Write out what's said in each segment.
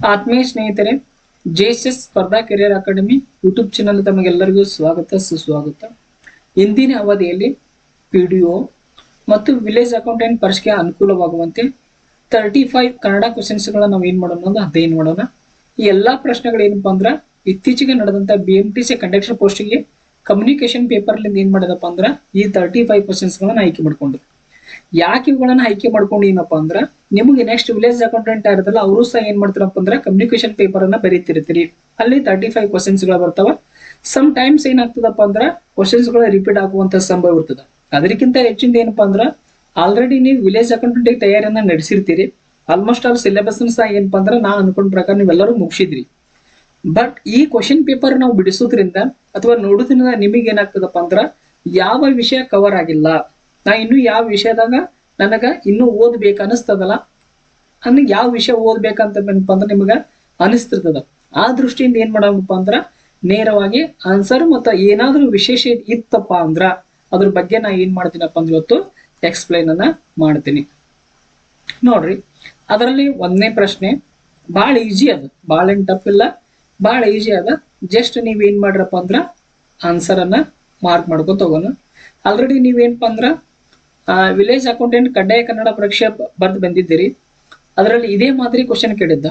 ಆತ್ಮೀಯ ಸ್ನೇಹಿತರೆ ಜೆಎಸ್ಎಸ್ ಸ್ಪರ್ಧಾ ಕೆರಿಯರ್ ಅಕಾಡೆಮಿ ಯೂಟ್ಯೂಬ್ ಚಾನಲ್ ತಮಗೆಲ್ಲರಿಗೂ ಸ್ವಾಗತ, ಸುಸ್ವಾಗತ. ಇಂದಿನ ಅವಧಿಯಲ್ಲಿ ಪಿ ಡಿ ಒ ಮತ್ತು ವಿಲೇಜ್ ಅಕೌಂಟೆಂಟ್ ಪರೀಕ್ಷೆಗೆ ಅನುಕೂಲವಾಗುವಂತೆ ತರ್ಟಿ ಫೈವ್ ಕನ್ನಡ ಕ್ವಶನ್ಸ್ಗಳನ್ನ ನಾವು ಏನ್ ಮಾಡೋಣ ಅಂದ್ರೆ ಅಧ್ಯಯನ ಮಾಡೋಣ. ಈ ಎಲ್ಲಾ ಪ್ರಶ್ನೆಗಳು ಏನಪ್ಪ ಅಂದ್ರ ಇತ್ತೀಚೆಗೆ ನಡೆದಂತ B M T C conductor ಪೋಸ್ಟ್ಗೆ ಕಮ್ಯುನಿಕೇಶನ್ ಪೇಪರ್ ಏನ್ ಮಾಡಿದಪ್ಪ ಅಂದ್ರೆ ಈ ತರ್ಟಿ ಫೈವ್ ಕ್ವಶನ್ಸ್ ಗಳನ್ನ ಆಯ್ಕೆ ಮಾಡ್ಕೊಂಡು ಯಾಕೆ ಇವುಗಳನ್ನ ಆಯ್ಕೆ ಮಾಡ್ಕೊಂಡಿನಪ್ಪ ಅಂದ್ರ ನಿಮಗೆ ನೆಕ್ಸ್ಟ್ ವಿಲೇಜ್ ಅಕೌಂಟೆಂಟ್ ಇರುತ್ತಲ್ಲ ಅವರು ಸಹ ಏನ್ ಮಾಡ್ತಾರಪ್ಪ ಅಂದ್ರ ಕಮ್ಯುನಿಕೇಶನ್ ಪೇಪರ್ ಅನ್ನ ಬರೀತಿರ್ತೀರಿ. ಅಲ್ಲಿ ತರ್ಟಿ ಫೈವ್ ಕ್ವಶನ್ಸ್ಗಳು ಬರ್ತಾವ. ಸಮ್ ಟೈಮ್ಸ್ ಏನಾಗ್ತದಪ್ಪ ಅಂದ್ರ ಕ್ವಶನ್ಸ್ಗಳು ರಿಪೀಟ್ ಆಗುವಂತ ಸಂಭವ ಇರ್ತದ. ಅದಕ್ಕಿಂತ ಹೆಚ್ಚಿಂದ ಏನಪ್ಪಾ ಅಂದ್ರ ಆಲ್ರೆಡಿ ನೀವು ವಿಲೇಜ್ ಅಕೌಂಟೆಂಟ್ ತಯಾರಿಯನ್ನ ನಡೆಸಿರ್ತೀರಿ. ಆಲ್ಮೋಸ್ಟ್ ಆಲ್ ಸಿಲೆಬಸ್ ಸಹ ಏನಪ್ಪಾ ಅಂದ್ರ ನಾ ಅನ್ಕೊಂಡ ಪ್ರಕಾರ ನೀವೆಲ್ಲರೂ ಮುಗಿಸಿದ್ರಿ. ಬಟ್ ಈ ಕ್ವಶನ್ ಪೇಪರ್ ನಾವು ಬಿಡಿಸೋದ್ರಿಂದ ಅಥವಾ ನೋಡೋದ್ರಿಂದ ನಿಮಗೆ ಏನಾಗ್ತದಪ್ಪ ಅಂದ್ರ ಯಾವ ವಿಷಯ ಕವರ್ ಆಗಿಲ್ಲ. ನಾ ಇನ್ನು ಯಾವ ವಿಷಯದಾಗ ನನಗ ಇನ್ನು ಓದ್ಬೇಕು ಅನಿಸ್ತದಲ್ಲ ನನಗೆ ಯಾವ ವಿಷಯ ಓದ್ಬೇಕಂತ ಏನಪ್ಪಾ ಅಂದ್ರ ನಿಮಗ ಅನಿಸ್ತಿರ್ತದ. ಆ ದೃಷ್ಟಿಯಿಂದ ಏನ್ ಮಾಡಬೇಕಪ್ಪ ಅಂದ್ರ ನೇರವಾಗಿ ಆನ್ಸರ್ ಮತ್ತ ಏನಾದರೂ ವಿಶೇಷ ಇತ್ತಪ್ಪ ಅಂದ್ರ ಅದ್ರ ಬಗ್ಗೆ ನಾ ಏನ್ ಮಾಡ್ತೀನಪ್ಪ ಅಂದ್ರೆ ಇವತ್ತು ಎಕ್ಸ್ಪ್ಲೈನ್ ಅನ್ನ ಮಾಡ್ತೀನಿ. ನೋಡ್ರಿ, ಅದರಲ್ಲಿ ಒಂದನೇ ಪ್ರಶ್ನೆ ಬಹಳ ಈಜಿ ಅದ ಭಾಳ ಏನ್ ಟಫ್ ಇಲ್ಲ ಬಹಳ ಈಜಿ ಅದ ಜಸ್ಟ್ ನೀವ್ ಏನ್ ಮಾಡ್ರಪ್ಪ ಅಂದ್ರ ಆನ್ಸರ್ ಅನ್ನ ಮಾರ್ಕ್ ಮಾಡ್ಕೊಂತ ಹೋಗೋಣ. ಆಲ್ರೆಡಿ ನೀವೇನಪ್ಪ ಅಂದ್ರ ವಿಲೇಜ್ ಅಕೌಂಟೆಂಟ್ ಕಡ್ಡಾಯ ಕನ್ನಡ ಪರೀಕ್ಷೆ ಬರೆದು ಬಂದಿದ್ದೀರಿ. ಅದರಲ್ಲಿ ಇದೇ ಮಾದರಿ ಕ್ವಶನ್ ಕೇಳಿದ್ದ.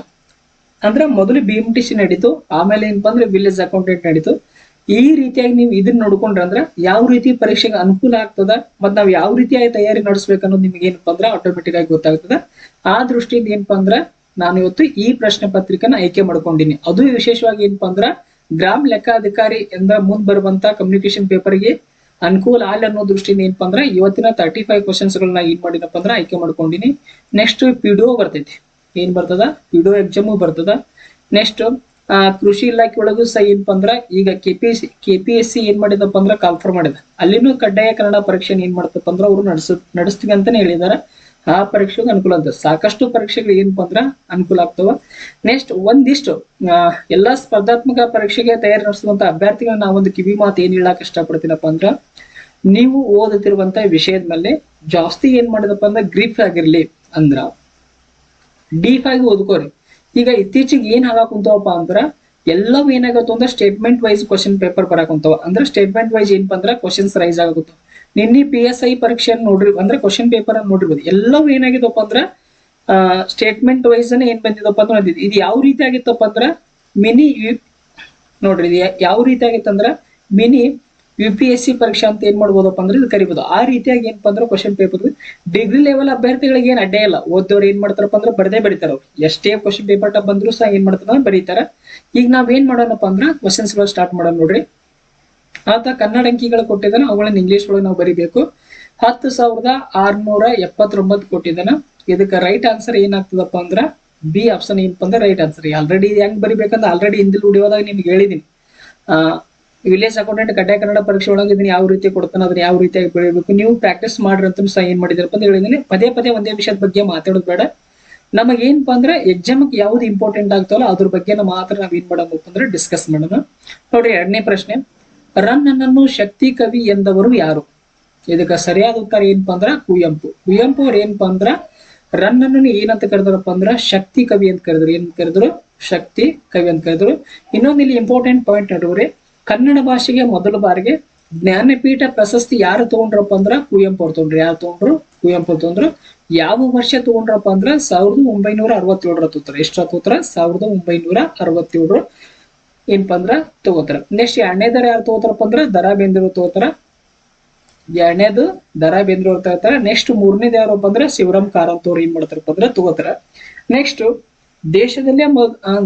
ಅಂದ್ರೆ ಮೊದಲು ಬಿ ಎಂ ಟಿ ಸಿ ನಡೀತು, ಆಮೇಲೆ ಏನಪ್ಪ ಅಂದ್ರೆ ವಿಲೇಜ್ ಅಕೌಂಟೆಂಟ್ ನಡೀತು. ಈ ರೀತಿಯಾಗಿ ನೀವು ಇದನ್ನ ನೋಡ್ಕೊಂಡ್ರೆ ಅಂದ್ರೆ ಯಾವ ರೀತಿ ಪರೀಕ್ಷೆಗೆ ಅನುಕೂಲ ಆಗ್ತದ ಮತ್ ನಾವು ಯಾವ ರೀತಿಯಾಗಿ ತಯಾರಿ ನಡೆಸ್ಬೇಕು ಅನ್ನೋದು ನಿಮ್ಗೆ ಏನಪ್ಪಾ ಅಂದ್ರೆ ಆಟೋಮೆಟಿಕ್ ಆಗಿ ಗೊತ್ತಾಗ್ತದ. ಆ ದೃಷ್ಟಿಯಿಂದ ಏನಪ್ಪಾ ಅಂದ್ರೆ ನಾನು ಇವತ್ತು ಈ ಪ್ರಶ್ನೆ ಪತ್ರಿಕೆನ ಆಯ್ಕೆ ಮಾಡ್ಕೊಂಡಿನಿ. ಅದು ವಿಶೇಷವಾಗಿ ಏನಪ್ಪಾ ಅಂದ್ರ ಗ್ರಾಮ ಲೆಕ್ಕಾಧಿಕಾರಿ ಎಂದ ಮುಂದ್ ಬರುವಂತ ಕಮ್ಯುನಿಕೇಶನ್ ಪೇಪರ್ಗೆ ಅನುಕೂಲ ಆಲ್ ಅನ್ನೋ ದೃಷ್ಟಿಯಿಂದ ಏನಪ್ಪ ಅಂದ್ರೆ ಇವತ್ತಿನ ತರ್ಟಿ ಫೈವ್ ಕ್ವಶನ್ಸ್ ಗಳನ್ನ ಏನ್ ಮಾಡಿದಪ್ಪ ಅಂದ್ರೆ ಆಯ್ಕೆ ಮಾಡ್ಕೊಂಡಿನಿ. ನೆಕ್ಸ್ಟ್ ಪಿಡಿಒ ಬರ್ತೈತಿ. ಏನ್ ಬರ್ತದ? ಪಿಡಿಒ ಎಕ್ಸಾಮು ಬರ್ತದ. ನೆಕ್ಸ್ಟ್ ಕೃಷಿ ಇಲಾಖೆ ಒಳಗೂ ಸಹ ಏನಪ್ಪ ಅಂದ್ರೆ ಈಗ K P S K P S C ಏನ್ ಮಾಡಿದಪ್ಪ ಅಂದ್ರೆ ಕಾಲ್ಫರ್ ಮಾಡಿದ. ಅಲ್ಲಿನೂ ಕಡ್ಡಾಯ ಕನ್ನಡ ಪರೀಕ್ಷೆ ಏನ್ ಮಾಡ್ತಪ್ಪ ಅಂದ್ರೆ ಅವರು ನಡೆಸ, ನಡೆಸ್ತೀವಿ ಅಂತಾನೆ ಹೇಳಿದಾರ. ಆ ಪರೀಕ್ಷೆಗೂ ಅನುಕೂಲ ಅಂತ. ಸಾಕಷ್ಟು ಪರೀಕ್ಷೆಗಳು ಏನಪ್ಪಾ ಅಂದ್ರ ಅನುಕೂಲ ಆಗ್ತವ. ನೆಕ್ಸ್ಟ್ ಒಂದಿಷ್ಟು ಎಲ್ಲಾ ಸ್ಪರ್ಧಾತ್ಮಕ ಪರೀಕ್ಷೆಗೆ ತಯಾರಿ ನಡೆಸುವಂತ ಅಭ್ಯರ್ಥಿಗಳನ್ನ ನಾ ಒಂದು ಕಿವಿ ಮಾತು ಏನ್ ಹೇಳಕ್ ಇಷ್ಟಪಡ್ತೀನಪ್ಪ ಅಂದ್ರ, ನೀವು ಓದುತ್ತಿರುವಂತ ವಿಷಯದ ಮೇಲೆ ಜಾಸ್ತಿ ಏನ್ ಮಾಡಿದಪ್ಪ ಅಂದ್ರೆ ಗ್ರೀಪ್ ಆಗಿರ್ಲಿ ಅಂದ್ರ. ಡೀಪ್ ಆಗಿ ಓದ್ಕೋರಿ. ಈಗ ಇತ್ತೀಚೆಗೆ ಏನ್ ಆಗಾಕ್ ಕುಂತವಪ್ಪ ಅಂದ್ರ, ಎಲ್ಲವೂ ಏನಾಗುತ್ತೆ ಅಂದ್ರೆ ಸ್ಟೇಟ್ಮೆಂಟ್ ವೈಸ್ ಕ್ವಶನ್ ಪೇಪರ್ ಬರಕ್ ಕುಂತಾವ. ಅಂದ್ರೆ ಸ್ಟೇಟ್ಮೆಂಟ್ ವೈಸ್ ಏನಪ್ಪ ಅಂದ್ರ ಕ್ವಶನ್ಸ್ ರೈಸ್ ಆಗುತ್ತ ನಿನ್ನೆ ಪಿ ಎಸ್ ಐ ಪರೀಕ್ಷೆಯನ್ನು ನೋಡ್ರಿ, ಅಂದ್ರೆ ಕ್ವಶನ್ ಪೇಪರ್ ಅನ್ನು ನೋಡಿರ್ಬೋದು ಎಲ್ಲವೂ ಏನಾಗಿದಪ್ಪ ಅಂದ್ರೆ ಸ್ಟೇಟ್ಮೆಂಟ್ ವೈಸ್ ಏನ್ ಬಂದಿದಪ್ಪ ಅಂದ್ರೆ ಇದು ಯಾವ ರೀತಿ ಆಗಿತ್ತಪ್ಪ ಅಂದ್ರೆ ಮಿನಿ ನೋಡ್ರಿ ಇದು ಯಾವ ರೀತಿ ಆಗಿತ್ತಂದ್ರ mini U P S C ಪರೀಕ್ಷೆ ಅಂತ ಏನ್ ಮಾಡ್ಬೋದಪ್ಪ ಅಂದ್ರೆ ಇದು ಕರಿಬೋದು. ಆ ರೀತಿಯಾಗಿ ಏನಪ್ಪ ಅಂದ್ರೆ ಕ್ವಶನ್ ಪೇಪರ್ ಡಿಗ್ರಿ ಲೆವೆಲ್ ಅಭ್ಯರ್ಥಿಗಳಿಗೆ ಏನ್ ಅಡ್ಡೇ ಇಲ್ಲ. ಓದೋರು ಏನ್ ಮಾಡ್ತಾರಪ್ಪ ಅಂದ್ರೆ ಬರ್ದೇ ಬರೀತಾರ ಅವ್ರು. ಎಷ್ಟೇ ಕ್ವಶನ್ ಪೇಪರ್ ಟಪ್ ಬಂದ್ರು ಸಹ ಏನ್ ಮಾಡ್ತಾರ? ಬರೀತಾರ. ಈಗ ನಾವ್ ಏನ್ ಮಾಡೋಣಪ್ಪ ಅಂದ್ರೆ ಕ್ವಶನ್ಸ್ ಸ್ಟಾರ್ಟ್ ಮಾಡೋಣ ನೋಡ್ರಿ. ಆತ ಕನ್ನಡ ಅಂಕಿಗಳು ಕೊಟ್ಟಿದ್ದಾನೆ, ಅವುಗಳನ್ನ ಇಂಗ್ಲಿಷ್ ಒಳಗೆ ನಾವು ಬರಿಬೇಕು. ಹತ್ತು ಸಾವಿರದ ಆರ್ನೂರ ಎಪ್ಪತ್ತೊಂಬತ್ತು ಕೊಟ್ಟಿದ್ದಾನೆ. ಇದಕ್ಕೆ ರೈಟ್ ಆನ್ಸರ್ ಏನಾಗ್ತದಪ್ಪ ಅಂದ್ರ ಬಿ ಆಪ್ಷನ್ ಏನಪ್ಪ ಅಂದ್ರೆ ರೈಟ್ ಆನ್ಸರ್ ಆಲ್ರೆಡಿ ಹೆಂಗ್ ಬರಿಬೇಕಂದ್ರೆ ಆಲ್ರೆಡಿ ಹಿಂದಿಲ್ ಉಡಿಯೋದಾಗ ನಿಮ್ಗೆ ಹೇಳಿದೀನಿ. ವಿಲೇಜ್ ಅಕೌಂಟೆಂಟ್ ಕಡ್ಡಾಯ ಕನ್ನಡ ಪರೀಕ್ಷೆ ಒಳಗೆ ಇದನ್ನ ಯಾವ ರೀತಿ ಕೊಡ್ತಾನೆ, ಅದನ್ನ ಯಾವ ರೀತಿಯಾಗಿ ಬೆಳಿಬೇಕು ನೀವು ಪ್ರಾಕ್ಟೀಸ್ ಮಾಡ್ರಿ ಅಂತ ಸಹ ಏನ್ ಮಾಡಿದಾರಪ್ಪ ಅಂತ ಹೇಳಿದೀನಿ. ಪದೇ ಪದೇ ಒಂದೇ ವಿಷಯದ ಬಗ್ಗೆ ಮಾತಾಡೋದು ಬೇಡ. ನಮಗೆ ಏನಪ್ಪ ಅಂದ್ರೆ ಎಕ್ಸಾಮ್ ಯಾವ್ದು ಇಂಪಾರ್ಟೆಂಟ್ ಆಗ್ತಾವಲ್ಲ ಅದ್ರ ಬಗ್ಗೆ ನಾವು ಮಾತ್ರ ನಾವ್ ಏನ್ ಮಾಡೋಣ ಅಂದ್ರೆ ಡಿಸ್ಕಸ್ ಮಾಡೋಣ. ನೋಡಿ ಎರಡನೇ ಪ್ರಶ್ನೆ. ರನ್ ಅನ್ನನ್ನು ಶಕ್ತಿ ಕವಿ ಎಂದವರು ಯಾರು? ಇದಕ್ಕೆ ಸರಿಯಾದ ಉತ್ತರ ಏನಪ್ಪ ಅಂದ್ರ ಕುವೆಂಪು. ಕುವೆಂಪು ಅವ್ರು ಏನಪ್ಪ ಅಂದ್ರ ರನ್ನನನ್ನು ಏನಂತ ಕರೆದ್ರಪ್ಪ ಅಂದ್ರ ಶಕ್ತಿ ಕವಿ ಅಂತ ಕರೆದ್ರು. ಏನ್ ಕರೆದ್ರು? ಶಕ್ತಿ ಕವಿ ಅಂತ ಕರೆದ್ರು. ಇನ್ನೊಂದು ಇಲ್ಲಿ ಇಂಪಾರ್ಟೆಂಟ್ ಪಾಯಿಂಟ್ ನೋಡ್ರಿ ಕನ್ನಡ ಭಾಷೆಗೆ ಮೊದಲ ಬಾರಿಗೆ ಜ್ಞಾನಪೀಠ ಪ್ರಶಸ್ತಿ ಯಾರು ತಗೊಂಡ್ರಪ್ಪ ಅಂದ್ರ ಕುವೆಂಪು ಅವ್ರು ತಗೊಂಡ್ರು. ಯಾರು ತಗೊಂಡ್ರು? ಕುವೆಂಪು ಅವ್ರು ತಗೊಂಡ್ರು. ಯಾವ ವರ್ಷ ತಗೊಂಡ್ರಪ್ಪ ಅಂದ್ರ ಸಾವಿರದ ಒಂಬೈನೂರ ಅರವತ್ತೇಳರ ತಗೋತಾರ ಎಷ್ಟು ಉತ್ತರ ಸಾವಿರದ ಒಂಬೈನೂರ ಅರವತ್ತೇಳರು. ಏನಪ್ಪಾ ಅಂದ್ರ ತಗೋತಾರ. ನೆಕ್ಸ್ಟ್ ಎರಡನೇದರ ಯಾರು ತಗೋತಾರಪ್ಪ ಅಂದ್ರ ದರ ಬೇಂದ್ರ ತಗೋತಾರ. ಎರಡನೇದು ದರ ಬೇಂದ್ರ ತಗೋತಾರ ನೆಕ್ಸ್ಟ್ ಮೂರನೇದ ಯಾರಪ್ಪ ಅಂದ್ರ ಶಿವರಾಮ್ ಕಾರಂತ್ ಅವ್ರು ಏನ್ ಮಾಡ್ತಾರಪ್ಪ ಅಂದ್ರ ತಗೋತಾರ. ನೆಕ್ಸ್ಟ್ ದೇಶದಲ್ಲೇ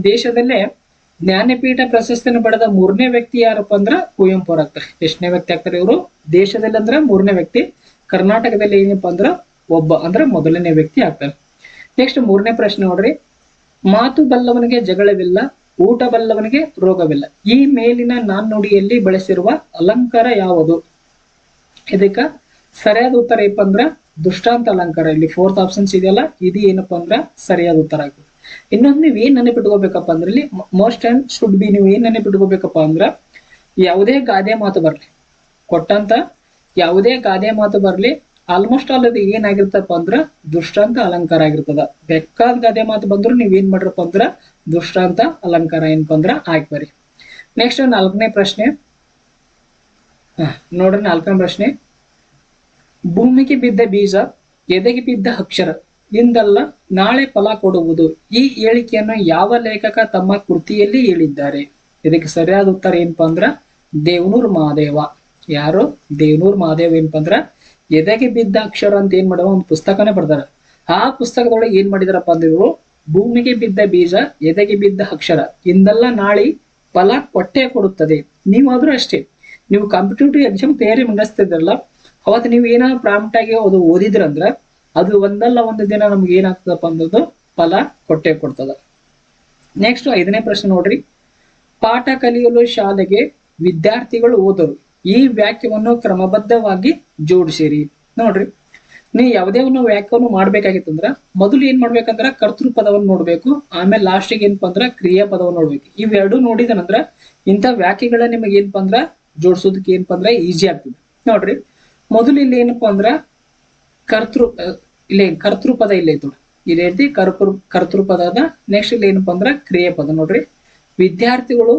ದೇಶದಲ್ಲೇ ಜ್ಞಾನಪೀಠ ಪ್ರಶಸ್ತಿಯನ್ನು ಪಡೆದ ಮೂರನೇ ವ್ಯಕ್ತಿ ಯಾರಪ್ಪ ಅಂದ್ರ ಕುವೆಂಪು ಅವ್ರು ಆಗ್ತಾರೆ. ಎಷ್ಟನೇ ವ್ಯಕ್ತಿ ಆಗ್ತಾರೆ ಇವರು? ದೇಶದಲ್ಲಿ ಅಂದ್ರ ಮೂರನೇ ವ್ಯಕ್ತಿ, ಕರ್ನಾಟಕದಲ್ಲಿ ಏನಪ್ಪ ಅಂದ್ರ ಒಬ್ಬ ಅಂದ್ರ ಮೊದಲನೇ ವ್ಯಕ್ತಿ ಆಗ್ತಾರೆ. ನೆಕ್ಸ್ಟ್ ಮೂರನೇ ಪ್ರಶ್ನೆ ನೋಡ್ರಿ. ಮಾತು ಬಲ್ಲವನಿಗೆ ಜಗಳವಿಲ್ಲ ಊಟ ಬಲ್ಲವನಿಗೆ ರೋಗವಿಲ್ಲ. ಈ ಮೇಲಿನ ನಾಣ್ಣುಡಿಯಲ್ಲಿ ಬಳಸಿರುವ ಅಲಂಕಾರ ಯಾವುದು? ಇದಕ್ಕ ಸರಿಯಾದ ಉತ್ತರ ಏನಪ್ಪ ಅಂದ್ರ ದುಷ್ಟಾಂತ ಅಲಂಕಾರ. ಇಲ್ಲಿ ಫೋರ್ತ್ ಆಪ್ಷನ್ಸ್ ಇದೆಯಲ್ಲ, ಇದು ಏನಪ್ಪಾ ಅಂದ್ರ ಸರಿಯಾದ ಉತ್ತರ ಆಗ್ತದೆ. ಇನ್ನೊಂದು ನೀವು ಏನ್ ನೆನಪಿಟ್ಕೋಬೇಕಪ್ಪ ಅಂದ್ರೆ ಇಲ್ಲಿ ಮೋಸ್ಟ್ ಅಂಡ್ ಶುಡ್ ಬಿ ನೀವು ಏನ್ ನೆನಪಿಟ್ಕೋಬೇಕಪ್ಪ ಅಂದ್ರ ಯಾವುದೇ ಗಾದೆ ಮಾತು ಬರ್ಲಿ. ಕೊಟ್ಟಂತ ಯಾವುದೇ ಗಾದೆ ಮಾತು ಬರ್ಲಿ ಆಲ್ಮೋಸ್ಟ್ ಆಲ್ ಅದು ಏನಾಗಿರ್ತಪ್ಪ ಅಂದ್ರ ದುಷ್ಟಾಂತ ಅಲಂಕಾರ ಆಗಿರ್ತದ. ಬೇಕಾದ ಗಾದೆ ಮಾತು ಬಂದ್ರು ನೀವ್ ಏನ್ ಮಾಡ್ರಪ್ಪ ಅಂದ್ರ ದೃಷ್ಟಾಂತ, ಅಲಂಕಾರ ಏನಪ್ಪ ಅಂದ್ರ ಬರಿ ನೆಕ್ಸ್ಟ್ ನಾಲ್ಕನೇ ಪ್ರಶ್ನೆ. ನೋಡ್ರಿ ನಾಲ್ಕನೇ ಪ್ರಶ್ನೆ. ಭೂಮಿಗೆ ಬಿದ್ದ ಬೀಜ, ಎದೆಗೆ ಬಿದ್ದ ಅಕ್ಷರ, ಇಂದಲ್ಲ ನಾಳೆ ಫಲ ಕೊಡುವುದು. ಈ ಹೇಳಿಕೆಯನ್ನು ಯಾವ ಲೇಖಕ ತಮ್ಮ ಕೃತಿಯಲ್ಲಿ ಹೇಳಿದ್ದಾರೆ? ಇದಕ್ಕೆ ಸರಿಯಾದ ಉತ್ತರ ಏನಪ್ಪಾ ಅಂದ್ರ ದೇವನೂರ್ ಮಹಾದೇವ ಯಾರು? ದೇವನೂರ್ ಮಹಾದೇವ ಏನಪ್ಪಾ ಅಂದ್ರ ಎದೆಗೆ ಬಿದ್ದ ಅಕ್ಷರ ಅಂತ ಏನ್ ಮಾಡುವ ಒಂದು ಪುಸ್ತಕನೇ ಬರ್ದಾರ. ಆ ಪುಸ್ತಕದೊಳಗೆ ಏನ್ ಮಾಡಿದಾರಪ್ಪ ಅಂದ್ರೆ ಇವ್ರು? ಭೂಮಿಗೆ ಬಿದ್ದ ಬೀಜ, ಎದೆಗೆ ಬಿದ್ದ ಅಕ್ಷರ, ಇಂದಲ್ಲ ನಾಳಿ ಫಲ ಕೊಟ್ಟೆ ಕೊಡುತ್ತದೆ. ನೀವಾದ್ರೂ ಅಷ್ಟೇ. ನೀವು ಕಾಂಪಿಟೇಟಿವ್ ಎಕ್ಸಾಮ್ ತಯಾರಿ ನಡೆಸ್ತಿದ್ರಲ್ಲ ಅವತ್ತು ನೀವು ಏನಾದ್ರು ಪ್ರಾಂಪ್ಟ್ ಆಗಿ ಅದು ಓದಿದ್ರಂದ್ರೆ, ಅದು ಒಂದಲ್ಲ ಒಂದು ದಿನ ನಮ್ಗೆ ಏನಾಗ್ತದಪ್ಪ ಅನ್ನೋದು ಫಲ ಕೊಟ್ಟೆ ಕೊಡ್ತದ. ನೆಕ್ಸ್ಟ್ ಐದನೇ ಪ್ರಶ್ನೆ ನೋಡ್ರಿ. ಪಾಠ ಕಲಿಯಲು ಶಾಲೆಗೆ ವಿದ್ಯಾರ್ಥಿಗಳು ಓದರು, ಈ ವಾಕ್ಯವನ್ನು ಕ್ರಮಬದ್ಧವಾಗಿ ಜೋಡಿಸಿರಿ. ನೋಡ್ರಿ. ನೀವು ಯಾವುದೇ ಒಂದು ವಾಕ್ಯವನ್ನು ಮಾಡ್ಬೇಕಾಗಿತ್ತಂದ್ರ ಮೊದಲು ಏನ್ ಮಾಡ್ಬೇಕಂದ್ರ ಕರ್ತೃ ಪದವನ್ನು ನೋಡ್ಬೇಕು, ಆಮೇಲೆ ಲಾಸ್ಟಿಗೆ ಏನಪ್ಪಾ ಅಂದ್ರ ಕ್ರಿಯಾ ಪದವನ್ನು ನೋಡ್ಬೇಕು. ಇವೆರಡು ನೋಡಿದನಂದ್ರ ಇಂಥ ವ್ಯಾಖ್ಯೆಗಳ ನಿಮಗೆ ಏನಪ್ಪಾ ಅಂದ್ರ ಜೋಡಿಸೋದಕ್ಕೆ ಏನಪ್ಪಾ ಅಂದ್ರ ಈಜಿ ಆಗ್ತದೆ. ನೋಡ್ರಿ, ಮೊದಲು ಇಲ್ಲಿ ಏನಪ್ಪಾ ಅಂದ್ರ ಕರ್ತೃ ಇಲ್ಲಿ ಕರ್ತೃ ಪದ ಇಲ್ಲ ಐತು ಇಲ್ಲಿ ರೀತಿ ಕರ್ತೃ ಕರ್ತೃ ಪದ ಅದ. ನೆಕ್ಸ್ಟ್ ಇಲ್ಲಿ ಏನಪ್ಪಾ ಅಂದ್ರ ಕ್ರಿಯೆ ಪದ ನೋಡ್ರಿ. ವಿದ್ಯಾರ್ಥಿಗಳು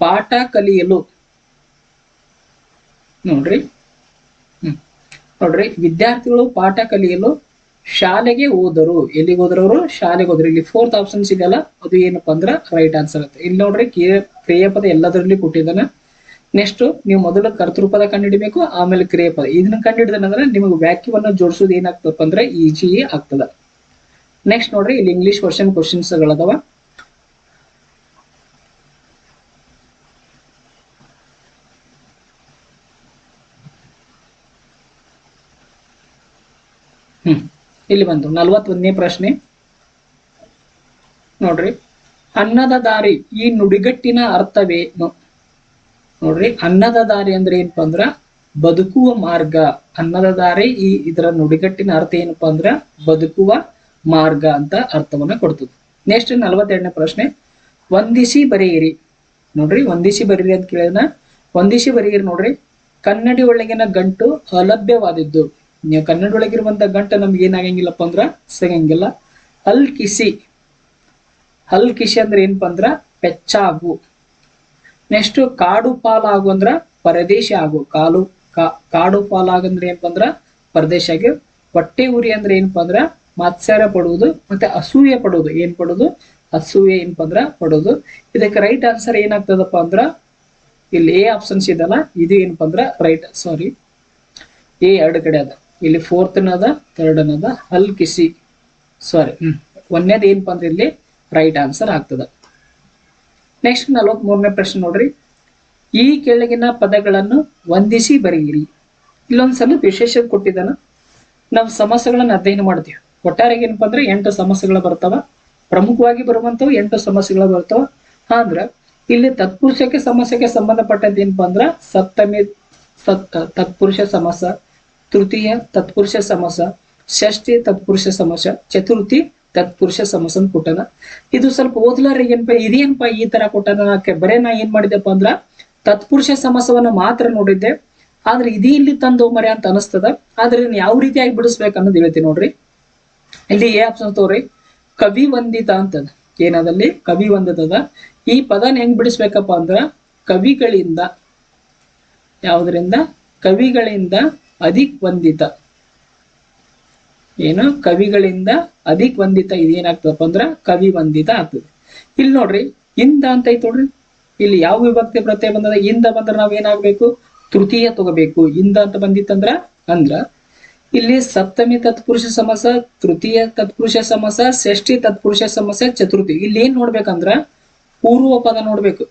ಪಾಠ ಕಲಿಯಲು, ನೋಡ್ರಿ ನೋಡ್ರಿ, ವಿದ್ಯಾರ್ಥಿಗಳು ಪಾಠ ಕಲಿಯಲು ಶಾಲೆಗೆ ಹೋದರು. ಎಲ್ಲಿಗೆ ಹೋದ್ರು ಅವರು? ಶಾಲೆಗೆ ಹೋದ್ರು. ಇಲ್ಲಿ ಫೋರ್ತ್ ಆಪ್ಷನ್ ಇದೆಯಲ್ಲ, ಅದು ಏನಪ್ಪಾ ಅಂದ್ರೆ ರೈಟ್ ಆನ್ಸರ್ ಆಯ್ತು ಇಲ್ಲಿ ನೋಡ್ರಿ, ಕ್ರಿಯೆ ಪದ ಎಲ್ಲದರಲ್ಲಿ ಕೊಟ್ಟಿದ್ದಾನೆ. ನೆಕ್ಸ್ಟ್ ನೀವು ಮೊದಲು ಕರ್ತೃಪದ ಕಂಡುಹಿಡಿಬೇಕು, ಆಮೇಲೆ ಕ್ರಿಯೆ ಪದ ಇದನ್ನ ಕಂಡುಹಿಡಿದ್ರೆ ನಿಮಗೆ ವ್ಯಾಕ್ಯವನ್ನ ಜೋಡಿಸೋದು ಏನಾಗ್ತದಪ್ಪ ಅಂದ್ರೆ ಈಜಿ ಆಗ್ತದ. ನೆಕ್ಸ್ಟ್ ನೋಡ್ರಿ, ಇಲ್ಲಿ ಇಂಗ್ಲಿಷ್ ವರ್ಷನ್ ಕ್ವಶನ್ಸ್ ಗಳದಾವ ಹ್ಮ್ ಇಲ್ಲಿ ಬಂತು ನಲವತ್ತೊಂದನೇ ಪ್ರಶ್ನೆ. ನೋಡ್ರಿ. ಅನ್ನದ ದಾರಿ ಈ ನುಡಿಗಟ್ಟಿನ ಅರ್ಥವೇನು? ನೋಡ್ರಿ ಅನ್ನದ ದಾರಿ ಅಂದ್ರೆ ಏನಪ್ಪಾ ಅಂದ್ರ ಬದುಕುವ ಮಾರ್ಗ. ಅನ್ನದ ದಾರಿ ಈ ಇದರ ನುಡಿಗಟ್ಟಿನ ಅರ್ಥ ಏನಪ್ಪಾ ಅಂದ್ರ ಬದುಕುವ ಮಾರ್ಗ ಅಂತ ಅರ್ಥವನ್ನ ಕೊಡ್ತದೆ. ನೆಕ್ಸ್ಟ್ ನಲವತ್ತೆರಡನೇ ಪ್ರಶ್ನೆ. ವಂದಿಸಿ ಬರೆಯಿರಿ. ನೋಡ್ರಿ, ವಂದಿಸಿ ಬರೀರಿ ಅಂತ ಕೇಳಿದ ವಂದಿಸಿ ಬರೆಯಿರಿ ನೋಡ್ರಿ. ಕನ್ನಡಿ ಒಳಗಿನ ಗಂಟು ಅಲಭ್ಯವಾದದ್ದು. ನೀವು ಕನ್ನಡ ಒಳಗಿರುವಂತ ಗಂಟ ನಮ್ಗೆ ಏನಾಗಂಗಿಲ್ಲಪ್ಪ ಅಂದ್ರ ಸಿಗಂಗಿಲ್ಲ. ಹಲ್ ಕಿಸಿ ಹಲ್ ಕಿಸಿ ಅಂದ್ರೆ ಏನಪ್ಪಾ ಅಂದ್ರ ಪೆಚ್ಚಾಗು. ನೆಕ್ಸ್ಟ್ ಕಾಡು ಪಾಲಾಗು ಅಂದ್ರ ಪರದೇಶ ಆಗು. ಕಾಲು ಕಾಡು ಪಾಲಾಗಂದ್ರೆ ಏನಪ್ಪ ಅಂದ್ರ ಪರದೇಶ ಆಗಿ. ಹೊಟ್ಟೆ ಉರಿ ಅಂದ್ರೆ ಏನಪ್ಪಾ ಅಂದ್ರ ಮಾತ್ಸರ್ಯ ಪಡುವುದು ಮತ್ತೆ ಅಸೂಯೆ ಪಡುವುದು. ಏನ್ ಪಡುವುದು? ಅಸೂಯೆ ಏನಪ್ಪಾ ಅಂದ್ರ ಪಡುವುದು. ಇದಕ್ಕೆ ರೈಟ್ ಆನ್ಸರ್ ಏನಾಗ್ತದಪ್ಪ ಅಂದ್ರ ಇಲ್ಲಿ ಎ ಆಪ್ಷನ್ಸ್ ಇದಲ್ಲ ಇದು ಏನಪ್ಪಾ ಅಂದ್ರ ರೈಟ್ ಸಾರಿ ಎ ಎರಡು ಕಡೆ ಅದ. ಇಲ್ಲಿ ಫೋರ್ತ್ ಅನ್ನೋದ ಥರ್ಡ್ ಅನ್ನೋದ ಹಲ್ ಕಿಸಿ ಸಾರಿ ಹ್ಮ್, ಒಂದನೇದು ಏನಪ್ಪಾ ಅಂದ್ರೆ ಇಲ್ಲಿ ರೈಟ್ ಆನ್ಸರ್ ಆಗ್ತದ. ನೆಕ್ಸ್ಟ್ ನಲವತ್ ಮೂರನೇ ಪ್ರಶ್ನೆ ನೋಡ್ರಿ. ಈ ಕೆಳಗಿನ ಪದಗಳನ್ನು ವಂದಿಸಿ ಬರೆಯಿರಿ. ಇಲ್ಲೊಂದ್ಸಲ ವಿಶೇಷ ಕೊಟ್ಟಿದ್ದಾನ. ನಾವು ಸಮಸ್ಯೆಗಳನ್ನ ಅಧ್ಯಯನ ಮಾಡ್ತೀವಿ. ಒಟ್ಟಾರೆ ಏನಪ್ಪ ಅಂದ್ರೆ ಎಂಟು ಸಮಸ್ಯೆಗಳು ಬರ್ತಾವ. ಪ್ರಮುಖವಾಗಿ ಬರುವಂತವು ಎಂಟು ಸಮಸ್ಯೆಗಳು ಬರ್ತಾವ. ಆದ್ರ ಇಲ್ಲಿ ತತ್ಪುರುಷಕ್ಕೆ ಸಮಸ್ಯೆಗೆ ಸಂಬಂಧಪಟ್ಟಂತ ಏನಪ್ಪ ಅಂದ್ರ ಸಪ್ತಮಿ, ಸತ್, ತತ್ಪುರುಷ ಸಮಾಸ ತೃತೀಯ ತತ್ಪುರುಷ ಸಮಸ, ಷಷ್ಠಿ ತತ್ಪುರುಷ ಸಮಸ, ಚತುರ್ಥಿ ತತ್ಪುರುಷ ಸಮಸನ್ ಕೊಟ್ಟನ ಇದು ಸ್ವಲ್ಪ ಓದ್ಲಾರ ಏನ್ಪ ಇದೇನ್ಪ ಈ ತರ ಕೊಟ್ಟನ? ಬರೇ ನಾ ಏನ್ ಮಾಡಿದೆಪ್ಪ ಅಂದ್ರ ತತ್ಪುರುಷ ಸಮಸವನ್ನ ಮಾತ್ರ ನೋಡಿದ್ದೆ. ಆದ್ರೆ ಇದೇ ಇಲ್ಲಿ ತಂದು ಮರೆ ಅಂತ ಅನಿಸ್ತದ. ಆದ್ರೆ ಇದನ್ನ ಯಾವ ರೀತಿಯಾಗಿ ಬಿಡಿಸ್ಬೇಕು ಅನ್ನೋದು ಹೇಳ್ತೀನಿ ನೋಡ್ರಿ. ಇಲ್ಲಿ ಏ ಆಪ್ಷನ್ ತೋರಿ, ಕವಿ ವಂದಿತ ಅಂತದ. ಏನದಲ್ಲಿ? ಕವಿ ವಂದಿತದ. ಈ ಪದನ ಹೆಂಗ್ ಬಿಡಿಸ್ಬೇಕಪ್ಪ ಅಂದ್ರ ಕವಿಗಳಿಂದ, ಯಾವುದರಿಂದ? ಕವಿಗಳಿಂದ ಅಧಿಕ್ ವಂದಿತ ಏನು? ಕವಿಗಳಿಂದ ಅಧಿಕ್ ವಂದಿತ ಇದೇನಾಗ್ತದಪ್ಪ ಅಂದ್ರ ಕವಿ ವಂದಿತ ಆಗ್ತದೆ. ಇಲ್ಲಿ ನೋಡ್ರಿ, ಇಂದ ಅಂತ ಐತ್ ನೋಡ್ರಿ. ಇಲ್ಲಿ ಯಾವ ವಿಭಕ್ತಿ ಪ್ರತ್ಯಯ ಬಂದದ? ಇಂದ ಬಂದ್ರ ನಾವ್ ಏನಾಗ್ಬೇಕು? ತೃತೀಯ ತಗೋಬೇಕು. ಇಂದ ಅಂತ ಬಂದಿತ್ತಂದ್ರ ಅಂದ್ರ, ಇಲ್ಲಿ ಸಪ್ತಮಿ ತತ್ಪುರುಷ ಸಮಾಸ, ತೃತೀಯ ತತ್ಪುರುಷ ಸಮಾಸ, ಷಷ್ಠಿ ತತ್ಪುರುಷ ಸಮಾಸ, ಚತುರ್ಥಿ. ಇಲ್ಲಿ ಏನ್ ನೋಡ್ಬೇಕಂದ್ರ, ಪೂರ್ವ ಪದ ನೋಡ್ಬೇಕು.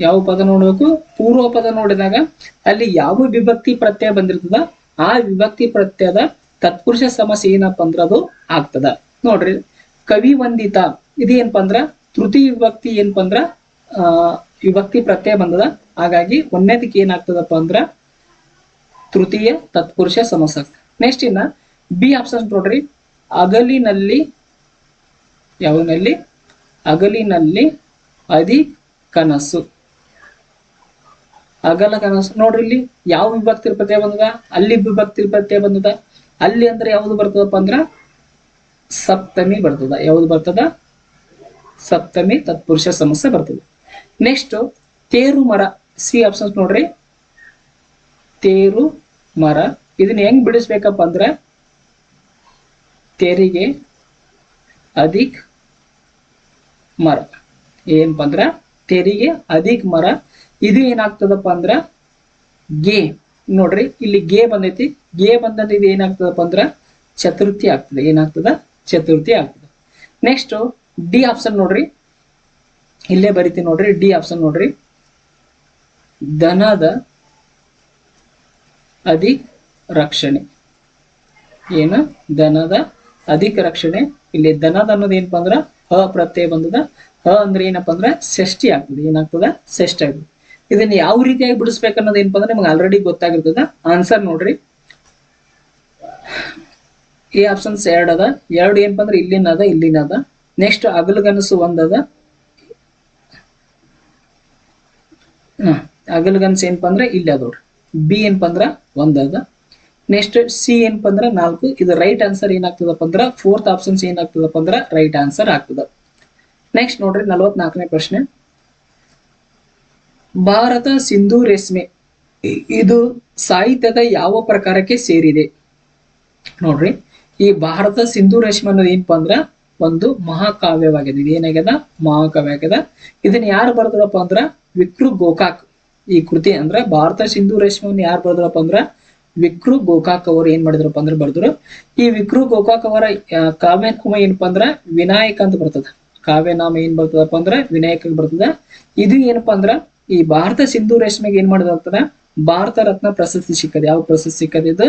ಯಾವ ಪದ ನೋಡ್ಬೇಕು? ಪೂರ್ವ ಪದ ನೋಡಿದಾಗ ಅಲ್ಲಿ ಯಾವ ವಿಭಕ್ತಿ ಪ್ರತ್ಯಯ ಬಂದಿರ್ತದ? ಆ ವಿಭಕ್ತಿ ಪ್ರತ್ಯಯದ ತತ್ಪುರುಷ ಸಮಸ್ಯೆ ಏನಪ್ಪ ಅಂದ್ರ ಅದು ಆಗ್ತದ. ನೋಡ್ರಿ, ಕವಿ ವಂದಿತ ಇದೇನಪ್ಪ ಅಂದ್ರ ತೃತೀಯ ವಿಭಕ್ತಿ ಏನಪ್ಪ ಅಂದ್ರ, ಆ, ವಿಭಕ್ತಿ ಪ್ರತ್ಯಯ ಬಂದದ. ಹಾಗಾಗಿ ಒಂದನೇದಕ್ಕೆ ಏನಾಗ್ತದಪ್ಪ ಅಂದ್ರ ತೃತೀಯ ತತ್ಪುರುಷ ಸಮಸ್ಯೆ ನೆಕ್ಸ್ಟ್ ಇನ್ನ ಬಿ ಆಪ್ಷನ್ ನೋಡ್ರಿ, ಅಗಲಿನಲ್ಲಿ ಯಾವನಲ್ಲಿ ಅಗಲಿನಲ್ಲಿ ಅದಿ ಕನಸು ಅಗಲ ಕನಸ ನೋಡ್ರಿ ಇಲ್ಲಿ ಯಾವ ವಿಭಕ್ತಿ ಪ್ರತ್ಯಯ ಬಂದದ? ಅಲ್ಲಿ ವಿಭಕ್ತಿ ಪ್ರತ್ಯಯ ಬಂದದ? ಅಲ್ಲಿ ಅಂದ್ರೆ ಯಾವ್ದು ಬರ್ತದಪ್ಪ ಅಂದ್ರ ಸಪ್ತಮಿ ಬರ್ತದ. ಯಾವ್ದು ಬರ್ತದ? ಸಪ್ತಮಿ ತತ್ಪುರುಷ ಸಮಸ್ಯೆ ಬರ್ತದ. ನೆಕ್ಸ್ಟ್ ತೇರು ಮರ. ಸಿ ಆಪ್ಷನ್ಸ್ ನೋಡ್ರಿ. ತೇರು ಮರ. ಇದನ್ನ ಹೆಂಗ್ ಬಿಡಿಸ್ಬೇಕಪ್ಪ ಅಂದ್ರೆ ತೆರಿಗೆ ಅಧಿಕ್ ಮರ. ಏನ್ ಅಂದ್ರ ತೆರಿಗೆ ಅಧಿಕ್ ಮರ ಇದು ಏನಾಗ್ತದಪ್ಪ ಅಂದ್ರ ಗೆ. ನೋಡ್ರಿ, ಇಲ್ಲಿ ಗೆ ಬಂದೈತಿ. ಗೆ ಬಂದಂತ ಇದು ಏನಾಗ್ತದಪ್ಪ ಅಂದ್ರ ಚತುರ್ಥಿ ಆಗ್ತದೆ. ಏನಾಗ್ತದ? ಚತುರ್ಥಿ ಆಗ್ತದೆ. ನೆಕ್ಸ್ಟ್ ಡಿ ಆಪ್ಷನ್ ನೋಡ್ರಿ. ಇಲ್ಲೇ ಬರಿತೀನಿ ನೋಡ್ರಿ ಡಿ ಆಪ್ಷನ್ ನೋಡ್ರಿ. ದನದ ಅಧಿಕ ರಕ್ಷಣೆ ಏನು? ದನದ ಅಧಿಕ ರಕ್ಷಣೆ ಇಲ್ಲಿ ದನದ ಅನ್ನೋದು ಏನಪ್ಪ ಅಂದ್ರ ಹ ಪ್ರತ್ಯಯ ಬಂದದ. ಹ ಅಂದ್ರೆ ಏನಪ್ಪಾ ಅಂದ್ರ ಷಷ್ಠಿ ಆಗ್ತದೆ. ಏನಾಗ್ತದ? ಷಷ್ಠಿ ಆಗ್ತದೆ. ಇದನ್ನ ಯಾವ ರೀತಿಯಾಗಿ ಬಿಡಿಸ್ಬೇಕು ಏನಪ್ಪ ಅಂದ್ರೆ ನಿಮ್ಗೆ ಆಲ್ರೆಡಿ ಗೊತ್ತಾಗಿರ್ತದ. ಆನ್ಸರ್ ನೋಡ್ರಿ. ಈ ಆಪ್ಷನ್ಸ್ ಎರಡ್ ಅದ. ಎರಡು ಏನಪ್ಪ ಅಂದ್ರೆ ಇಲ್ಲಿನ ಅದ ಇಲ್ಲಿನ ಅದ. ನೆಕ್ಸ್ಟ್ ಅಗಲಗನಸು ಒಂದದ ಹ ಅಗಲಗನಸು ಏನಪ್ಪಾ ಅಂದ್ರೆ ಇಲ್ಲಿ ಅದ ಬಿ ಏನಪ್ಪ ಅಂದ್ರ ಒಂದದ ನೆಕ್ಸ್ಟ್ ಸಿ ಏನಪ್ಪ ಅಂದ್ರೆ ನಾಲ್ಕು. ಇದು ರೈಟ್ ಆನ್ಸರ್ ಏನಾಗ್ತದಪ್ಪ ಅಂದ್ರೆ ಫೋರ್ತ್ ಆಪ್ಷನ್ಸ್ ಏನಾಗ್ತದಪ್ಪ ಅಂದ್ರೆ ರೈಟ್ ಆನ್ಸರ್ ಆಗ್ತದ. ನೆಕ್ಸ್ಟ್ ನೋಡ್ರಿ ನಲವತ್ನಾಲ್ಕನೇ ಪ್ರಶ್ನೆ. ಭಾರತ ಸಿಂಧು ರೇಷ್ಮೆ. ಇದು ಸಾಹಿತ್ಯದ ಯಾವ ಪ್ರಕಾರಕ್ಕೆ ಸೇರಿದೆ? ನೋಡ್ರಿ, ಈ ಭಾರತ ಸಿಂಧು ರೇಷ್ಮೆ ಅನ್ನೋದು ಏನಪ್ಪಾ ಅಂದ್ರ, ಒಂದು ಮಹಾಕಾವ್ಯವಾಗಿದೆ. ಇದು ಏನಾಗ್ಯದ? ಮಹಾಕಾವ್ಯ ಆಗ್ಯದ ಇದನ್ನ ಯಾರು ಬರೆದ್ರಪ್ಪ ಅಂದ್ರ, ವಿಕ್ರು ಗೋಕಾಕ್. ಈ ಕೃತಿ ಅಂದ್ರ ಭಾರತ ಸಿಂಧು ರೇಷ್ಮೆಯನ್ನು ಯಾರು ಬರೆದ್ರಪ್ಪ ಅಂದ್ರ, ವಿಕ್ರು ಗೋಕಾಕ್ ಅವರು ಏನ್ ಮಾಡಿದ್ರಪ್ಪ ಅಂದ್ರೆ ಬರ್ದ್ರು. ಈ ವಿಕ್ರು ಗೋಕಾಕ್ ಅವರ ಕಾವ್ಯ ಕಾವ್ಯನಾಮ ಏನಪ್ಪಾ ಅಂದ್ರ, ವಿನಾಯಕ ಅಂತ ಬರ್ತದ. ಕಾವ್ಯನಾಮ ಏನ್ ಬರ್ತದಪ್ಪ ಅಂದ್ರ ವಿನಾಯಕ ಬರ್ತದ. ಇದು ಏನಪ್ಪಾ ಅಂದ್ರ ಈ ಭಾರತ ಸಿಂಧು ರೇಷ್ಮೆಗೆ ಏನ್ ಮಾಡೋದಾಗ್ತದೆ ಭಾರತ ರತ್ನ ಪ್ರಶಸ್ತಿ ಸಿಕ್ಕದ. ಯಾವ ಪ್ರಶಸ್ತಿ ಸಿಕ್ಕದ ಇದು?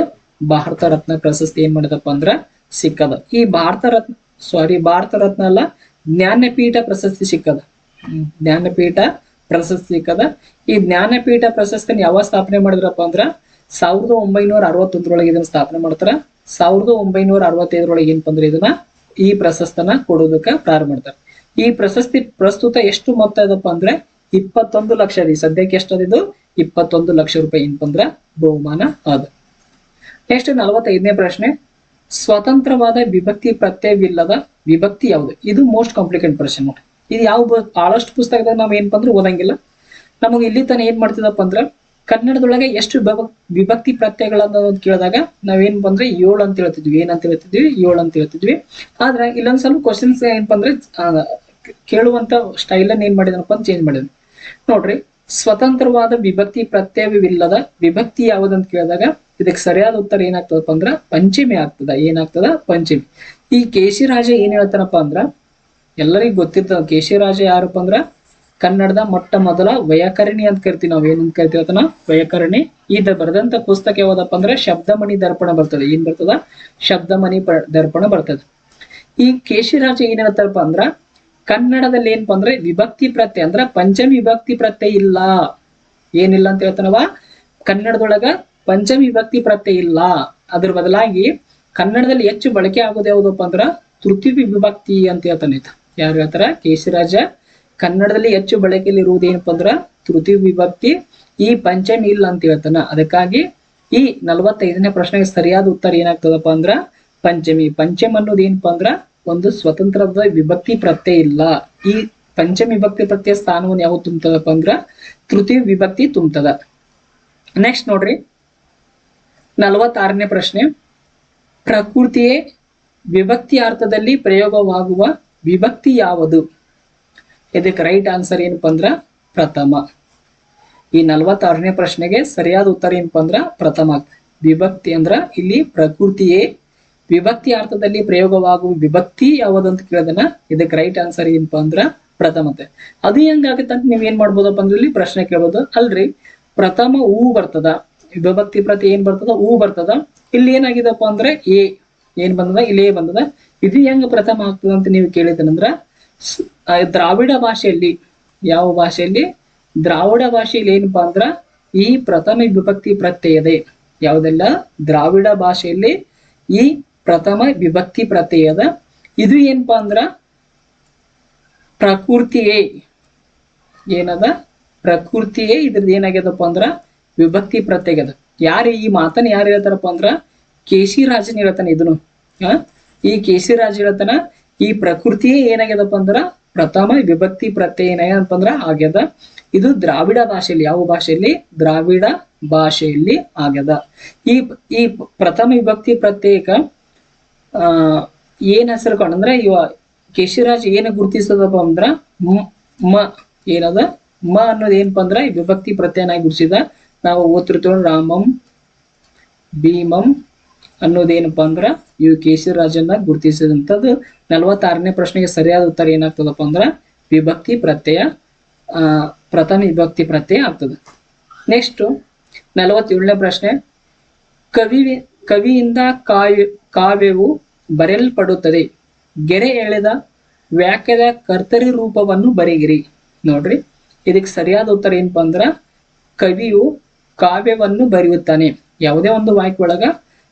ಭಾರತ ರತ್ನ ಪ್ರಶಸ್ತಿ ಏನ್ ಮಾಡಿದಪ್ಪ ಅಂದ್ರ ಸಿಕ್ಕದ. ಈ ಭಾರತ ರತ್ನ ಸಾರಿ ಭಾರತ ರತ್ನ ಅಲ್ಲ, ಜ್ಞಾನಪೀಠ ಪ್ರಶಸ್ತಿ ಸಿಕ್ಕದ. ಜ್ಞಾನಪೀಠ ಪ್ರಶಸ್ತಿ ಸಿಕ್ಕದ. ಈ ಜ್ಞಾನಪೀಠ ಪ್ರಶಸ್ತಿನ ಯಾವಾಗ ಸ್ಥಾಪನೆ ಮಾಡಿದ್ರಪ್ಪ ಅಂದ್ರ, ಸಾವಿರದ ಒಂಬೈನೂರ ಅರವತ್ತೊಂದರೊಳಗೆ ಇದನ್ನ ಸ್ಥಾಪನೆ ಮಾಡ್ತಾರ. ಸಾವಿರದ ಒಂಬೈನೂರ ಅರವತ್ತೈದರೊಳಗೆ ಏನಪ್ಪ ಅಂದ್ರೆ ಇದನ್ನ ಈ ಪ್ರಶಸ್ತನ ಕೊಡೋದಕ್ಕ ಪ್ರಾರಂಭ ಮಾಡ್ತಾರೆ. ಈ ಪ್ರಶಸ್ತಿ ಪ್ರಸ್ತುತ ಎಷ್ಟು ಮೊತ್ತ ಇದಪ್ಪ ಅಂದ್ರೆ ಇಪ್ಪತ್ತೊಂದು ಲಕ್ಷ ರೀ. ಸದ್ಯಕ್ಕೆ ಎಷ್ಟು ಇದು? ಇಪ್ಪತ್ತೊಂದು ಲಕ್ಷ ರೂಪಾಯಿ ಏನಪ್ಪ ಬಹುಮಾನ ಅದ. ನೆಕ್ಸ್ಟ್ ನಲವತ್ತೈದನೇ ಪ್ರಶ್ನೆ. ಸ್ವತಂತ್ರವಾದ ವಿಭಕ್ತಿ ಪ್ರತ್ಯಯವಿಲ್ಲದ ವಿಭಕ್ತಿ ಯಾವುದು? ಇದು ಮೋಸ್ಟ್ ಕಾಂಪ್ಲಿಕೇಟ್ ಪ್ರಶ್ನೆ ನೋಡಿ ಇದು ಯಾವ ಬಹಳಷ್ಟು ಪುಸ್ತಕದಾಗ ನಾವು ಏನಪ್ಪ ಅಂದ್ರೆ ಓದಂಗಿಲ್ಲ. ನಮಗೆ ಇಲ್ಲಿ ತನ ಏನ್ ಮಾಡ್ತಿದಪ್ಪ ಅಂದ್ರ, ಕನ್ನಡದೊಳಗೆ ಎಷ್ಟು ವಿಭ- ವಿಭಕ್ತಿ ಪ್ರತ್ಯಯಗಳನ್ನ ಕೇಳಿದಾಗ ನಾವೇನ್ ಬಂದ್ರೆ ಏಳು ಅಂತ ಹೇಳ್ತಿದ್ವಿ. ಏನಂತ ಹೇಳ್ತಿದ್ವಿ? ಏಳು ಅಂತ ಹೇಳ್ತಿದ್ವಿ. ಆದ್ರೆ ಇಲ್ಲೊಂದ್ ಸ್ವಲ್ಪ ಕ್ವಶನ್ಸ್ ಏನಪ್ಪ ಅಂದ್ರೆ ಕೇಳುವಂತ ಸ್ಟೈಲ್ ಏನ್ ಮಾಡಿದನಪ್ಪ ಅಂತ ಚೇಂಜ್ ಮಾಡಿದ್ವಿ. ನೋಡ್ರಿ, ಸ್ವತಂತ್ರವಾದ ವಿಭಕ್ತಿ ಪ್ರತ್ಯಯವಿಲ್ಲದ ವಿಭಕ್ತಿ ಯಾವ್ದಂತ ಕೇಳಿದಾಗ, ಇದಕ್ಕೆ ಸರಿಯಾದ ಉತ್ತರ ಏನಾಗ್ತದಪ್ಪ ಅಂದ್ರ ಪಂಚಮಿ ಆಗ್ತದ. ಏನಾಗ್ತದ? ಪಂಚಮಿ. ಈ ಕೇಶಿರಾಜ ಏನ್ ಹೇಳ್ತಾನಪ್ಪ ಅಂದ್ರ, ಎಲ್ಲರಿಗೂ ಗೊತ್ತಿರ್ತದ ಕೇಶಿರಾಜ ಯಾರಪ್ಪ ಅಂದ್ರ, ಕನ್ನಡದ ಮೊಟ್ಟ ಮೊದಲ ವಯಕರಣಿ ಅಂತ ಕರಿತೀವಿ ನಾವ್. ಏನಂತ ಕರಿತೀವಿ ಅದನ್ನ ವಯಕರಣಿ. ಇದ ಬರೆದಂತ ಪುಸ್ತಕ ಯಾವ್ದಪ್ಪ ಅಂದ್ರೆ, ಶಬ್ದಮಣಿ ದರ್ಪಣ ಬರ್ತದೆ. ಏನ್ ಬರ್ತದ? ಶಬ್ದಮಣಿ ದರ್ಪಣ ಬರ್ತದೆ. ಈ ಕೇಶಿರಾಜ ಏನ್ ಹೇಳ್ತಾರಪ್ಪ ಅಂದ್ರ ಕನ್ನಡದಲ್ಲಿ ಏನಪ್ಪ ಅಂದ್ರೆ ವಿಭಕ್ತಿ ಪ್ರತ್ಯಯ, ಅಂದ್ರ ಪಂಚಮಿ ವಿಭಕ್ತಿ ಪ್ರತ್ಯಯ ಇಲ್ಲ. ಏನಿಲ್ಲ ಅಂತ ಹೇಳ್ತಾನವ ಕನ್ನಡದೊಳಗ ಪಂಚಮಿ ವಿಭಕ್ತಿ ಪ್ರತ್ಯಯ ಇಲ್ಲ. ಅದ್ರ ಬದಲಾಗಿ ಕನ್ನಡದಲ್ಲಿ ಹೆಚ್ಚು ಬಳಕೆ ಆಗೋದು ಯಾವುದಪ್ಪ ಅಂದ್ರ ತೃತೀಯ ವಿಭಕ್ತಿ ಅಂತ ಹೇಳ್ತಾನೆ. ಯಾರು ಹೇಳ್ತಾರ? ಕೇಶಿರಾಜ. ಕನ್ನಡದಲ್ಲಿ ಹೆಚ್ಚು ಬಳಕೆಯಲ್ಲಿ ಇರುವುದು ಏನಪ್ಪ ಅಂದ್ರ ತೃತೀಯ ವಿಭಕ್ತಿ, ಈ ಪಂಚಮಿ ಇಲ್ಲ ಅಂತ ಹೇಳ್ತಾನ. ಅದಕ್ಕಾಗಿ ಈ ನಲವತ್ತೈದನೇ ಪ್ರಶ್ನೆಗೆ ಸರಿಯಾದ ಉತ್ತರ ಏನಾಗ್ತದಪ್ಪ ಅಂದ್ರ ಪಂಚಮಿ. ಪಂಚಮ ಅನ್ನೋದು ಏನಪ್ಪ ಅಂದ್ರ ಒಂದು ಸ್ವತಂತ್ರದ ವಿಭಕ್ತಿ ಪ್ರತ್ಯಯ ಇಲ್ಲ. ಈ ಪಂಚಮ ವಿಭಕ್ತಿ ಪ್ರತ್ಯಯ ಸ್ಥಾನವನ್ನು ಯಾವ್ದು ತುಂಬತದಪ್ಪ ಅಂದ್ರ ತೃತೀಯ ವಿಭಕ್ತಿ ತುಂಬತದ. ನೆಕ್ಸ್ಟ್ ನೋಡ್ರಿ. ನಲವತ್ತಾರನೇ ಪ್ರಶ್ನೆ. ಪ್ರಕೃತಿಯೇ ವಿಭಕ್ತಿ ಅರ್ಥದಲ್ಲಿ ಪ್ರಯೋಗವಾಗುವ ವಿಭಕ್ತಿ ಯಾವುದು? ಇದಕ್ಕೆ ರೈಟ್ ಆನ್ಸರ್ ಏನಪ್ಪ ಅಂದ್ರ ಪ್ರಥಮ. ಈ ನಲವತ್ತಾರನೇ ಪ್ರಶ್ನೆಗೆ ಸರಿಯಾದ ಉತ್ತರ ಏನಪ್ಪ ಅಂದ್ರ ಪ್ರಥಮ. ವಿಭಕ್ತಿ ಅಂದ್ರ ಇಲ್ಲಿ ಪ್ರಕೃತಿಯೇ ವಿಭಕ್ತಿ ಅರ್ಥದಲ್ಲಿ ಪ್ರಯೋಗವಾಗುವ ವಿಭಕ್ತಿ ಯಾವುದು ಅಂತ ಕೇಳಿದನ ಇದಕ್ಕೆ ರೈಟ್ ಆನ್ಸರ್ ಏನಪ್ಪಾ ಅಂದ್ರ ಪ್ರಥಮತೆ ಅದು ಹೆಂಗಾಗತ್ತೆ ಅಂತ ನೀವ್ ಏನ್ ಮಾಡ್ಬೋದಪ್ಪ ಅಂದ್ರೆ ಇಲ್ಲಿ ಪ್ರಶ್ನೆ ಕೇಳ್ಬೋದು ಅಲ್ರಿ, ಪ್ರಥಮ ಹೂ ಬರ್ತದ. ವಿಭಕ್ತಿ ಪ್ರತಿ ಏನ್ ಬರ್ತದ? ಹೂ ಬರ್ತದ. ಇಲ್ಲಿ ಏನಾಗಿದಪ್ಪ ಅಂದ್ರೆ ಎ, ಏನ್ ಬಂದದ? ಇಲ್ಲಿ ಬಂದದ. ಇದು ಹೆಂಗ ಪ್ರಥಮ ಆಗ್ತದ ಅಂತ ನೀವು ಕೇಳಿದನಂದ್ರ ದ್ರಾವಿಡ ಭಾಷೆಯಲ್ಲಿ, ಯಾವ ಭಾಷೆಯಲ್ಲಿ? ದ್ರಾವಿಡ ಭಾಷೆಯಲ್ಲಿ ಏನಪ್ಪಾ ಅಂದ್ರ, ಈ ಪ್ರಥಮ ವಿಭಕ್ತಿ ಪ್ರತ್ಯಯದೆ. ಯಾವುದೆಲ್ಲ? ದ್ರಾವಿಡ ಭಾಷೆಯಲ್ಲಿ ಈ ಪ್ರಥಮ ವಿಭಕ್ತಿ ಪ್ರತ್ಯಯದ ಇದು ಏನಪ್ಪಾ ಅಂದ್ರ ಪ್ರಕೃತಿಯೇ ಏನದ? ಪ್ರಕೃತಿಯೇ ಇದ್ರದ್ದು ಏನಾಗ್ಯದಪ್ಪ ಅಂದ್ರ ವಿಭಕ್ತಿ ಪ್ರತ್ಯಯದ. ಯಾರು ಈ ಮಾತನ್ನ ಯಾರು ಹೇಳ್ತಾರಪ್ಪ ಅಂದ್ರ ಕೇಶಿ ರಾಜನ್ ಹೇಳ್ತಾನೆ ಇದನ್ನು. ಈ ಕೇಶಿ ರಾಜ ಹೇಳ್ತಾನ ಈ ಪ್ರಕೃತಿಯೇ ಏನಾಗ್ಯದಪ್ಪ ಅಂದ್ರ ಪ್ರಥಮ ವಿಭಕ್ತಿ ಪ್ರತ್ಯಯ ಏನಪ್ಪ ಅಂದ್ರ ಆಗ್ಯದ. ಇದು ದ್ರಾವಿಡ ಭಾಷೆಯಲ್ಲಿ ಯಾವ ಭಾಷೆಯಲ್ಲಿ? ದ್ರಾವಿಡ ಭಾಷೆಯಲ್ಲಿ ಆಗ್ಯದ. ಈ ಈ ಪ್ರಥಮ ವಿಭಕ್ತಿ ಪ್ರತ್ಯೇಕ ಏನ್ ಹೆಸರು ಅಂದ್ರೆ ಇವ ಕೇಶಿರಾಜ್ ಏನ ಗುರುತಿಸದಪ್ಪ ಅಂದ್ರ ಮ್- ಏನದ? ಮ ಅನ್ನೋದು ಏನಪ್ಪ ಅಂದ್ರ ವಿಭಕ್ತಿ ಪ್ರತ್ಯಯನಾಗಿ ಗುರುತಿಸಿದ. ನಾವು ಓದ್ತಿರ್ತೇವೆ ರಾಮಂ, ಭೀಮಂ ಅನ್ನೋದೇನಪ್ಪ ಅಂದ್ರ ಇವು ಕೇಶಿರಾಜನ್ನ ಗುರುತಿಸಿದಂಥದ್ದು ನಲವತ್ತಾರನೇ ಪ್ರಶ್ನೆಗೆ ಸರಿಯಾದ ಉತ್ತರ ಏನಾಗ್ತದಪ್ಪ ಅಂದ್ರ ವಿಭಕ್ತಿ ಪ್ರತ್ಯಯ ಪ್ರಥಮ ವಿಭಕ್ತಿ ಪ್ರತ್ಯಯ ಆಗ್ತದೆ. ನೆಕ್ಸ್ಟ್ ನಲವತ್ತೇಳನೇ ಪ್ರಶ್ನೆ. ಕವಿ ಕವಿಯಿಂದ ಕಾವ್ಯ, ಕಾವ್ಯವು ಬರೆಯಲ್ಪಡುತ್ತದೆ. ಗೆರೆ ಎಳೆದ ವ್ಯಾಕ್ಯದ ಕರ್ತರಿ ರೂಪವನ್ನು ಬರೆಯಿರಿ. ನೋಡ್ರಿ, ಇದಕ್ಕೆ ಸರಿಯಾದ ಉತ್ತರ ಏನಪ್ಪ ಅಂದ್ರ ಕವಿಯು ಕಾವ್ಯವನ್ನು ಬರೆಯುತ್ತಾನೆ. ಯಾವುದೇ ಒಂದು ವಾಕ್ಯ ಒಳಗ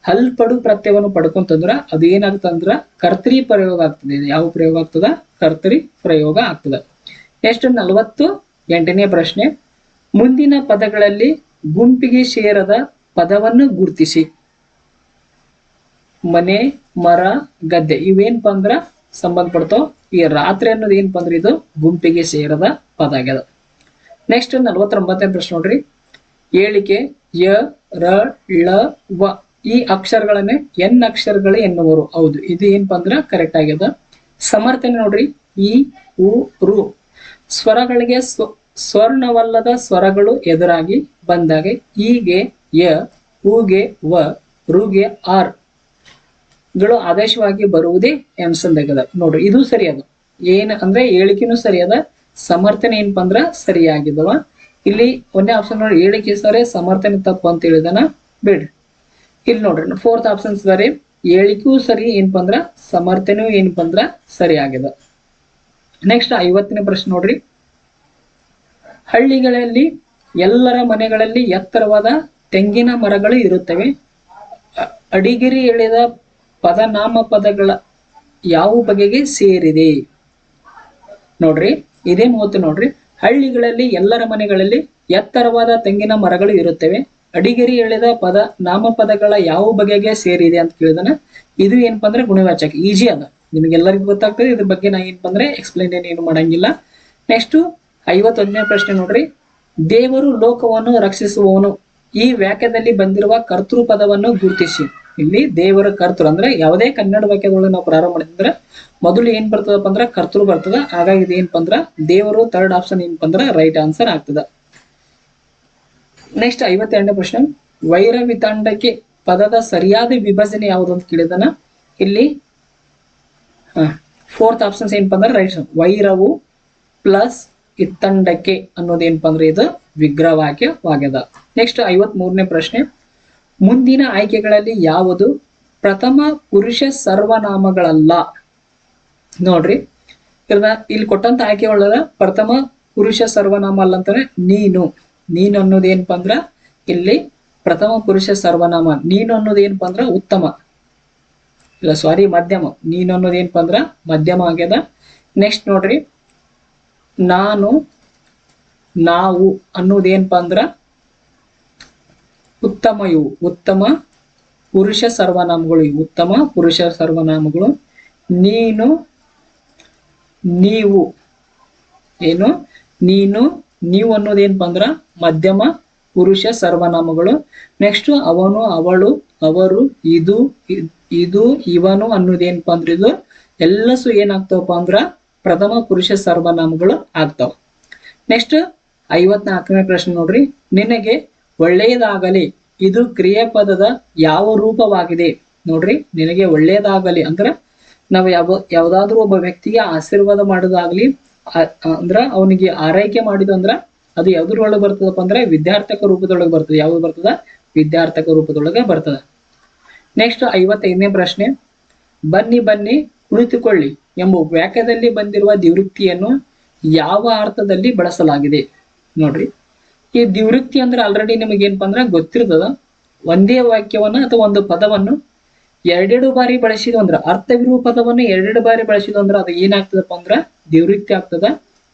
ಹಲ್ಪಡು ಪ್ರತ್ಯವನ್ನು ಪಡ್ಕೊಂತಂದ್ರ ಅದು ಏನಾಗ್ತಂದ್ರ ಕರ್ತರಿ ಪ್ರಯೋಗ ಆಗ್ತದೆ. ಯಾವ ಪ್ರಯೋಗ ಆಗ್ತದ? ಕರ್ತರಿ ಪ್ರಯೋಗ ಆಗ್ತದ. ನೆಕ್ಸ್ಟ್ ನಲವತ್ತು, ಎಂಟನೇ ಪ್ರಶ್ನೆ. ಮುಂದಿನ ಪದಗಳಲ್ಲಿ ಗುಂಪಿಗೆ ಸೇರದ ಪದವನ್ನು ಗುರುತಿಸಿ. ಮನೆ, ಮರ, ಗದ್ದೆ ಇವೇನಪ್ಪ ಅಂದ್ರ ಸಂಬಂಧಪಡ್ತಾವ ಈ ರಾತ್ರಿ ಅನ್ನೋದು ಏನಪ್ಪ ಅಂದ್ರೆ ಇದು? ಗುಂಪಿಗೆ ಸೇರದ ಪದ ಆಗ್ಯದ. ನೆಕ್ಸ್ಟ್ ನಲವತ್ತೊಂಬತ್ತನೇ ಪ್ರಶ್ನೆ ನೋಡ್ರಿ. ಏಳಿಕೆ ಯ, ರ, ಳ, ವ ಈ ಅಕ್ಷರಗಳನ್ನೇ ಎನ್ ಅಕ್ಷರಗಳು ಎನ್ನುವರು. ಹೌದು, ಇದು ಏನಪ್ಪ ಅಂದ್ರ ಕರೆಕ್ಟ್ ಆಗ್ಯದ. ಸಮರ್ಥನೆ ನೋಡ್ರಿ. ಇ ಉ, ರು ಸ್ವರಗಳಿಗೆ ಸ್ವ, ಸ್ವರ್ಣವಲ್ಲದ ಸ್ವರಗಳು ಎದುರಾಗಿ ಬಂದಾಗ ಈಗೆ ಯ, ಉಗೆ ವ, ರುಗೆ ಆರ್. ಗಳು ಆದೇಶವಾಗಿ ಬರುವುದೇ ಅನ್ಸಂದಾಗದ ನೋಡ್ರಿ ಇದು ಸರಿ ಅದು ಏನ್ ಅಂದ್ರೆ ಹೇಳಿಕೆನೂ ಸರಿ ಅದ ಸಮರ್ಥನೆ ಏನಪ್ಪ ಅಂದ್ರ ಸರಿಯಾಗಿದವ. ಇಲ್ಲಿ ಒಂದೇ ಆಪ್ಷನ್ ನೋಡಿ ಹೇಳಿಕೆ ಸರಿ ಸಮರ್ಥನೆ ತಪ್ಪು ಅಂತ ಹೇಳಿದನ ಬಿಡ್ರಿ ಇಲ್ಲಿ ನೋಡ್ರಿ ಫೋರ್ತ್ ಆಪ್ಷನ್ ಸರಿ ಹೇಳಿಕೆಯೂ ಸರಿ ಏನಪ್ಪ ಅಂದ್ರ, ಸಮರ್ಥನೆಯೂ ಏನಪ್ಪ ಅಂದ್ರ ಸರಿ ಆಗಿದ ನೆಕ್ಸ್ಟ್ ಐವತ್ತನೇ ಪ್ರಶ್ನೆ ನೋಡ್ರಿ. ಹಳ್ಳಿಗಳಲ್ಲಿ, ಎಲ್ಲರ ಮನೆಗಳಲ್ಲಿ ಎತ್ತರವಾದ ತೆಂಗಿನ ಮರಗಳು ಇರುತ್ತವೆ. ಅಡಿಗಿರಿ ಎಳೆದ ಪದ ನಾಮ ಪದಗಳ ಯಾವ ಬಗೆಗೆ ಸೇರಿದೆ? ನೋಡ್ರಿ, ಇದೇ ಮೂವತ್ತು ನೋಡ್ರಿ. ಹಳ್ಳಿಗಳಲ್ಲಿ, ಎಲ್ಲರ ಮನೆಗಳಲ್ಲಿ ಎತ್ತರವಾದ ತೆಂಗಿನ ಮರಗಳು ಇರುತ್ತವೆ. ಅಡಿಗೆರಿ ಎಳೆದ ಪದ ನಾಮಪದಗಳ ಯಾವ ಬಗೆಗೆ ಸೇರಿದೆ ಅಂತ ಕೇಳಿದನ. ಇದು ಏನಪ್ಪ ಅಂದ್ರೆ ಗುಣವಾಚಕ, ಈಜಿ ಅದ. ನಿಮಗೆಲ್ಲರಿಗೂ ಗೊತ್ತಾಗ್ತದೆ, ಇದ್ರ ಬಗ್ಗೆ ನಾ ಏನಪ್ಪ ಅಂದ್ರೆ ಎಕ್ಸ್ಪ್ಲೈನ್ ಏನು ಮಾಡಂಗಿಲ್ಲ. ನೆಕ್ಸ್ಟ್ ಐವತ್ತೊಂದನೇ ಪ್ರಶ್ನೆ ನೋಡ್ರಿ. ದೇವರು ಲೋಕವನ್ನು ರಕ್ಷಿಸುವವನು. ಈ ವಾಕ್ಯದಲ್ಲಿ ಬಂದಿರುವ ಕರ್ತೃ ಪದವನ್ನು ಗುರುತಿಸಿ. ಇಲ್ಲಿ ದೇವರ ಕರ್ತೃ ಅಂದ್ರೆ ಯಾವುದೇ ಕನ್ನಡ ವಾಕ್ಯದೊಳಗೆ ನಾವು ಪ್ರಾರಂಭ ಮಾಡಿದ್ರೆ ಮೊದಲು ಏನ್ ಬರ್ತದಪ್ಪ ಅಂದ್ರ ಕರ್ತೃ ಬರ್ತದ. ಹಾಗಾಗಿ ಇದು ಏನಪ್ಪ ಅಂದ್ರ ದೇವರು ಥರ್ಡ್ ಆಪ್ಷನ್ ಏನಪ್ಪ ಅಂದ್ರ ರೈಟ್ ಆನ್ಸರ್ ಆಗ್ತದ. ನೆಕ್ಸ್ಟ್ ಐವತ್ತೆರಡನೇ ಪ್ರಶ್ನೆ. ವೈರವಿತಾಂಡಕ್ಕೆ ಪದದ ಸರಿಯಾದ ವಿಭಜನೆ ಯಾವುದು ಅಂತ ಕೇಳಿದನ? ಇಲ್ಲಿ ಫೋರ್ತ್ ಆಪ್ಷನ್ಸ್ ಏನಪ್ಪ ಅಂದ್ರೆ ರೈಟ್ ವೈರವು ಪ್ಲಸ್ ಇತ್ತಂಡಕ್ಕೆ ಅನ್ನೋದೇನಪ್ಪ ಅಂದ್ರೆ ಇದು ವಿಗ್ರಹವಾಕ್ಯವಾಗ್ಯದ. ನೆಕ್ಸ್ಟ್ ಐವತ್ ಮೂರನೇ ಪ್ರಶ್ನೆ. ಮುಂದಿನ ಆಯ್ಕೆಗಳಲ್ಲಿ ಯಾವುದು? ಪ್ರಥಮ ಪುರುಷ ಸರ್ವನಾಮಗಳಲ್ಲ. ನೋಡ್ರಿ. ಇಲ್ಲಿ ಕೊಟ್ಟಂತ ಆಯ್ಕೆ ಒಳಗ ಪ್ರಥಮ ಪುರುಷ ಸರ್ವನಾಮ ಅಲ್ಲ ಅಂತಾನೆ ನೀನು. ನೀನು ಅನ್ನೋದು ಏನಪ್ಪಾ ಅಂದ್ರ ಇಲ್ಲಿ ಪ್ರಥಮ ಪುರುಷ ಸರ್ವನಾಮ. ನೀನು ಅನ್ನೋದು ಏನಪ್ಪಾ ಅಂದ್ರ ಉತ್ತಮ. ಇಲ್ಲ ಸಾರಿ ಮಧ್ಯಮ. ನೀನು ಅನ್ನೋದು ಏನಪ್ಪಾ ಅಂದ್ರ ಮಧ್ಯಮ ಆಗ್ಯದ. ನೆಕ್ಸ್ಟ್ ನೋಡ್ರಿ. ನಾನು, ನಾವು ಅನ್ನೋದೇನಪ್ಪ ಅಂದ್ರ ಉತ್ತಮ ಇವು ಉತ್ತಮ, ಪುರುಷ ಸರ್ವನಾಮಗಳು ಇವು ಉತ್ತಮ, ಪುರುಷ ಸರ್ವನಾಮಗಳು ನೀನು, ನೀವು. ಏನು? ನೀನು, ನೀವು ಅನ್ನೋದೇನಪ್ಪ ಅಂದ್ರ ಮಧ್ಯಮ, ಪುರುಷ ಸರ್ವನಾಮಗಳು. ನೆಕ್ಸ್ಟ್ ಅವನು, ಅವಳು, ಅವರು, ಇದು ಇದು, ಇವನು ಅನ್ನೋದೇನಪ್ಪ ಅಂದ್ರೆ ಇದು? ಎಲ್ಲಸು ಏನಾಗ್ತಾವಪ್ಪ ಅಂದ್ರ ಪ್ರಥಮ ಪುರುಷ ಸರ್ವನಾಮಗಳು ಆಗ್ತಾವ. ನೆಕ್ಸ್ಟ್ ಐವತ್ನಾಲ್ಕನೇ ಪ್ರಶ್ನೆ ನೋಡ್ರಿ. ನಿನಗೆ ಒಳ್ಳೆಯದಾಗಲಿ, ಇದು ಕ್ರಿಯಾಪದದ ಯಾವ ರೂಪವಾಗಿದೆ ನೋಡ್ರಿ, ನಿನಗೆ ಒಳ್ಳೆಯದಾಗಲಿ ಅಂದ್ರ ನಾವು ಯಾವ, ಯಾವ್ದಾದ್ರು ಒಬ್ಬ ವ್ಯಕ್ತಿಗೆ ಆಶೀರ್ವಾದ ಮಾಡೋದಾಗ್ಲಿ ಅಂದ್ರ ಅವನಿಗೆ ಆರೈಕೆ ಮಾಡಿದ ಅಂದ್ರ ಅದು ಯಾವ್ದ್ರೊಳಗೆ ಬರ್ತದಪ್ಪ ಅಂದ್ರೆ ವಿದ್ಯಾರ್ಥಕ ರೂಪದೊಳಗೆ ಬರ್ತದೆ. ಯಾವ್ದು ಬರ್ತದ? ವಿದ್ಯಾರ್ಥಕ ರೂಪದೊಳಗೆ ಬರ್ತದ. ನೆಕ್ಸ್ಟ್ ಐವತ್ತೈದನೇ ಪ್ರಶ್ನೆ. ಬನ್ನಿ ಬನ್ನಿ, ಕುಳಿತುಕೊಳ್ಳಿ ಎಂಬ ವಾಕ್ಯದಲ್ಲಿ ಬಂದಿರುವ ದಿವೃಕ್ತಿಯನ್ನು ಯಾವ ಅರ್ಥದಲ್ಲಿ ಬಳಸಲಾಗಿದೆ ನೋಡ್ರಿ. ಈ ದಿವೃತ್ತಿ ಅಂದ್ರೆ ಆಲ್ರೆಡಿ ನಿಮಗೆ ಏನಪ್ಪಾ ಅಂದ್ರೆ ಗೊತ್ತಿರ್ತದ. ಒಂದೇ ವಾಕ್ಯವನ್ನ ಅಥವಾ ಒಂದು ಪದವನ್ನು ಎರಡೆರಡು ಬಾರಿ ಬಳಸಿದ್ವು ಅಂದ್ರ ಅರ್ಥವಿರುವ ಪದವನ್ನು ಎರಡೆರಡು ಬಾರಿ ಬಳಸಿದ್ವು ಅಂದ್ರ ಅದು ಏನಾಗ್ತದಪ್ಪ ಅಂದ್ರ ದಿವೃತ್ತಿ ಆಗ್ತದ.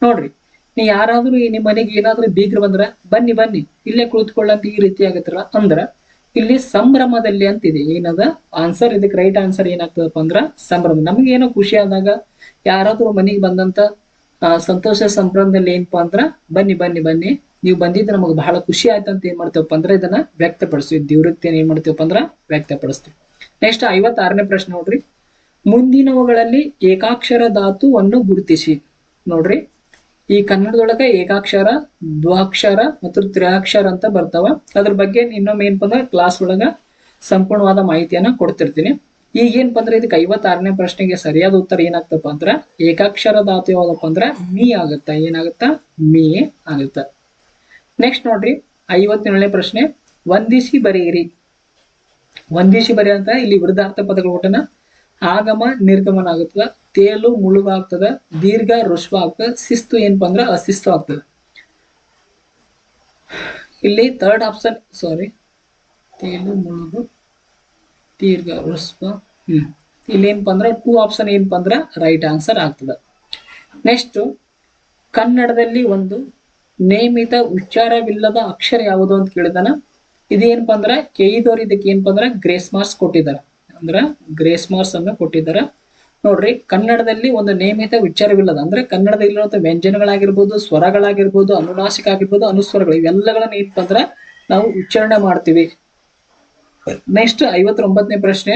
ನೋಡ್ರಿ, ನೀ ಯಾರಾದ್ರೂ ನಿಮ್ಮ ಮನೆಗೆ ಏನಾದ್ರೂ ಬೀಗ್ರ ಬಂದ್ರ ಬನ್ನಿ ಬನ್ನಿ, ಇಲ್ಲೇ ಕುಳಿತುಕೊಳ್ಳಂತ ಈ ರೀತಿ ಆಗತ್ತಲ್ಲ ಅಂದ್ರ ಇಲ್ಲಿ ಸಂಭ್ರಮದಲ್ಲಿ ಅಂತಿದೆ. ಏನದ? ಆನ್ಸರ್ ಇದಕ್ಕೆ ರೈಟ್ ಆನ್ಸರ್ ಏನಾಗ್ತದಪ್ಪ ಅಂದ್ರ ಸಂಭ್ರಮ. ನಮ್ಗೆ ಏನೋ ಖುಷಿ ಆದಾಗ ಯಾರಾದ್ರೂ ಮನೆಗೆ ಬಂದಂತ ಸಂತೋಷ ಸಂಭ್ರಮದಲ್ಲಿ ಏನಪ್ಪಾ ಅಂದ್ರ ಬನ್ನಿ ಬನ್ನಿ ಬನ್ನಿ ನೀವು ಬಂದಿದ್ದು ನಮಗೆ ಬಹಳ ಖುಷಿ ಆಯ್ತು ಅಂತ ಏನ್ ಮಾಡ್ತೇವಪ್ಪ ಅಂದ್ರೆ ಇದನ್ನ ವ್ಯಕ್ತಪಡಿಸ್ತೀವಿ. ದಿವೃತ್ತಿಯನ್ನು ಏನ್ ಮಾಡ್ತೇವಪ್ಪ ಅಂದ್ರ ವ್ಯಕ್ತಪಡಿಸ್ತೀವಿ. ನೆಕ್ಸ್ಟ್ ಐವತ್ತಾರನೇ ಪ್ರಶ್ನೆ ನೋಡ್ರಿ. ಮುಂದಿನವುಗಳಲ್ಲಿ ಏಕಾಕ್ಷರ ಧಾತುವನ್ನು ಗುರುತಿಸಿ. ನೋಡ್ರಿ. ಈ ಕನ್ನಡದೊಳಗೆ ಏಕಾಕ್ಷರ, ದ್ವಾಕ್ಷರ ಮತ್ತು ತ್ರಿಯಾಕ್ಷರ ಅಂತ ಬರ್ತಾವ. ಅದ್ರ ಬಗ್ಗೆ ಇನ್ನೊಮ್ಮೆ ಏನಪ್ಪ ಅಂದ್ರೆ ಕ್ಲಾಸ್ ಒಳಗ ಸಂಪೂರ್ಣವಾದ ಮಾಹಿತಿಯನ್ನ ಕೊಡ್ತಿರ್ತೀನಿ. ಈಗ ಏನಪ್ಪ ಇದಕ್ಕೆ ಐವತ್ತಾರನೇ ಪ್ರಶ್ನೆಗೆ ಸರಿಯಾದ ಉತ್ತರ ಏನಾಗ್ತಪ್ಪ ಅಂದ್ರ ಏಕಾಕ್ಷರ ಧಾತು ಯಾವ್ದಪ್ಪ ಅಂದ್ರ ಮೀ ಆಗತ್ತ. ಏನಾಗತ್ತ? ಮೀ ಆಗತ್ತ. ನೆಕ್ಸ್ಟ್ ನೋಡ್ರಿ, ಐವತ್ತೇಳನೇ ಪ್ರಶ್ನೆ. ವಂದಿಸಿ ಬರೆಯಿರಿ. ವಂದಿಸಿ ಬರೆಯಂತ ಇಲ್ಲಿ ವಿರುದ್ಧಾರ್ಥ ಪದಗಳ ಒಟ್ಟನ ಆಗಮ ನಿರ್ಗಮನ ಆಗುತ್ತದೆ, ತೇಲು ಮುಳುಗಾಗ್ತದ ದೀರ್ಘ ಋಷ್ವ ಆಗ್ತದ ಶಿಸ್ತು ಏನಪ್ಪ ಅಂದ್ರ ಅಶಿಸ್ತು ಆಗ್ತದ. ಇಲ್ಲಿ ಥರ್ಡ್ ಆಪ್ಷನ್ ಸಾರಿ ತೇಲು ಮುಳುಗು, ದೀರ್ಘ ಋಷ್ವ, ಹ್ಮ್. ಇಲ್ಲಿ ಏನಪ್ಪ ಅಂದ್ರ ಟೂ ಆಪ್ಷನ್ ಏನಪ್ಪ ಅಂದ್ರ ರೈಟ್ ಆನ್ಸರ್ ಆಗ್ತದ. ನೆಕ್ಸ್ಟ್ ಕನ್ನಡದಲ್ಲಿ ಒಂದು ನೇಮಿತ ಉಚ್ಚಾರವಿಲ್ಲದ ಅಕ್ಷರ ಯಾವುದು ಅಂತ ಕೇಳಿದಾನ? ಇದೇನಪ್ಪ ಅಂದ್ರ ಕೆಯಿದವ್ರು ಇದಕ್ಕೆ ಏನಪ್ಪ ಅಂದ್ರ ಗ್ರೇಸ್ ಮಾರ್ಕ್ಸ್ ಕೊಟ್ಟಿದ್ದಾರೆ ಅಂದ್ರ ಗ್ರೇಸ್ ಮಾರ್ಕ್ಸ್ ಅನ್ನು ಕೊಟ್ಟಿದ್ದಾರೆ ನೋಡ್ರಿ, ಕನ್ನಡದಲ್ಲಿ ಒಂದು ನೇಮಿತ ಉಚ್ಚಾರವಿಲ್ಲದ ಅಂದ್ರೆ ಕನ್ನಡದಲ್ಲಿರುವಂತ ವ್ಯಂಜನಗಳಾಗಿರ್ಬೋದು, ಸ್ವರಗಳಾಗಿರ್ಬೋದು ಅನುನಾಸಿಕ ಆಗಿರ್ಬೋದು ಅನುಸ್ವರಗಳು, ಇವೆಲ್ಲಗಳನ್ನ ಏನಪ್ಪ ಅಂದ್ರ ನಾವು ಉಚ್ಚಾರಣೆ ಮಾಡ್ತೀವಿ. ನೆಕ್ಸ್ಟ್ ಐವತ್ತೊಂಬತ್ತನೇ ಪ್ರಶ್ನೆ.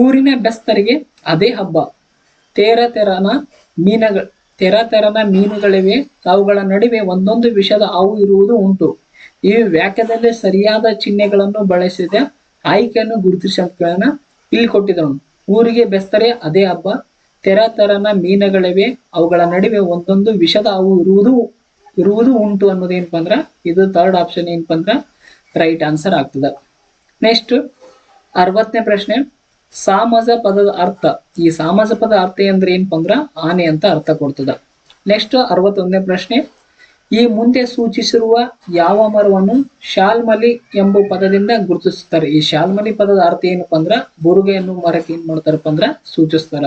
ಊರಿನ ಬೆಸ್ತರಿಗೆ ಅದೇ ಹಬ್ಬ. ತೇರ ತೆರನ ಮೀನಗಳ ತೆರ ತೆರನ ಮೀನುಗಳಿವೆ ಅವುಗಳ ನಡುವೆ ಒಂದೊಂದು ವಿಷದ ಹಾವು ಇರುವುದು ಉಂಟು. ಈ ವಾಕ್ಯದಲ್ಲಿ ಸರಿಯಾದ ಚಿಹ್ನೆಗಳನ್ನು ಬಳಸಿದ ಆಯ್ಕೆಯನ್ನು ಗುರುತಿಸೋಣ ಇಲ್ಲಿ ಕೊಟ್ಟಿದ್ದನು, ಊರಿಗೆ ಬೆಸ್ತರೆ, ಅದೇ ಹಬ್ಬ. ತೆರ ತೆರನ ಮೀನುಗಳಿವೆ, ಅವುಗಳ ನಡುವೆ ಒಂದೊಂದು ವಿಷದ ಹಾವು ಇರುವುದು ಇರುವುದು ಉಂಟು ಅನ್ನೋದೇನಪ್ಪ ಅಂದ್ರ ಇದು ಥರ್ಡ್ ಆಪ್ಷನ್ ಏನಪ್ಪ ಅಂದ್ರ ರೈಟ್ ಆನ್ಸರ್ ಆಗ್ತದ. ನೆಕ್ಸ್ಟ್ ಅರವತ್ತನೇ ಪ್ರಶ್ನೆ. ಸಾಮಜ ಪದದ ಅರ್ಥ. ಈ ಸಾಮಸ ಪದ ಅರ್ಥ ಅಂದ್ರೆ ಏನಪ್ಪ ಅಂದ್ರ ಆನೆ ಅಂತ ಅರ್ಥ ಕೊಡ್ತದ. ನೆಕ್ಸ್ಟ್ ಅರವತ್ತೊಂದನೇ ಪ್ರಶ್ನೆ. ಈ ಮುಂದೆ ಸೂಚಿಸಿರುವ ಯಾವ ಮರವನ್ನು ಶಾಲ್ಮಲಿ ಎಂಬ ಪದದಿಂದ ಗುರುತಿಸುತ್ತಾರೆ. ಈ ಶಾಲ್ಮಲಿ ಪದದ ಅರ್ಥ ಏನಪ್ಪ ಅಂದ್ರ ಬುರುಗೆ ಎನ್ನುವ ಮರಕ್ಕೆ ಏನ್ ಮಾಡ್ತಾರಪ್ಪ ಅಂದ್ರ ಸೂಚಿಸ್ತಾರ.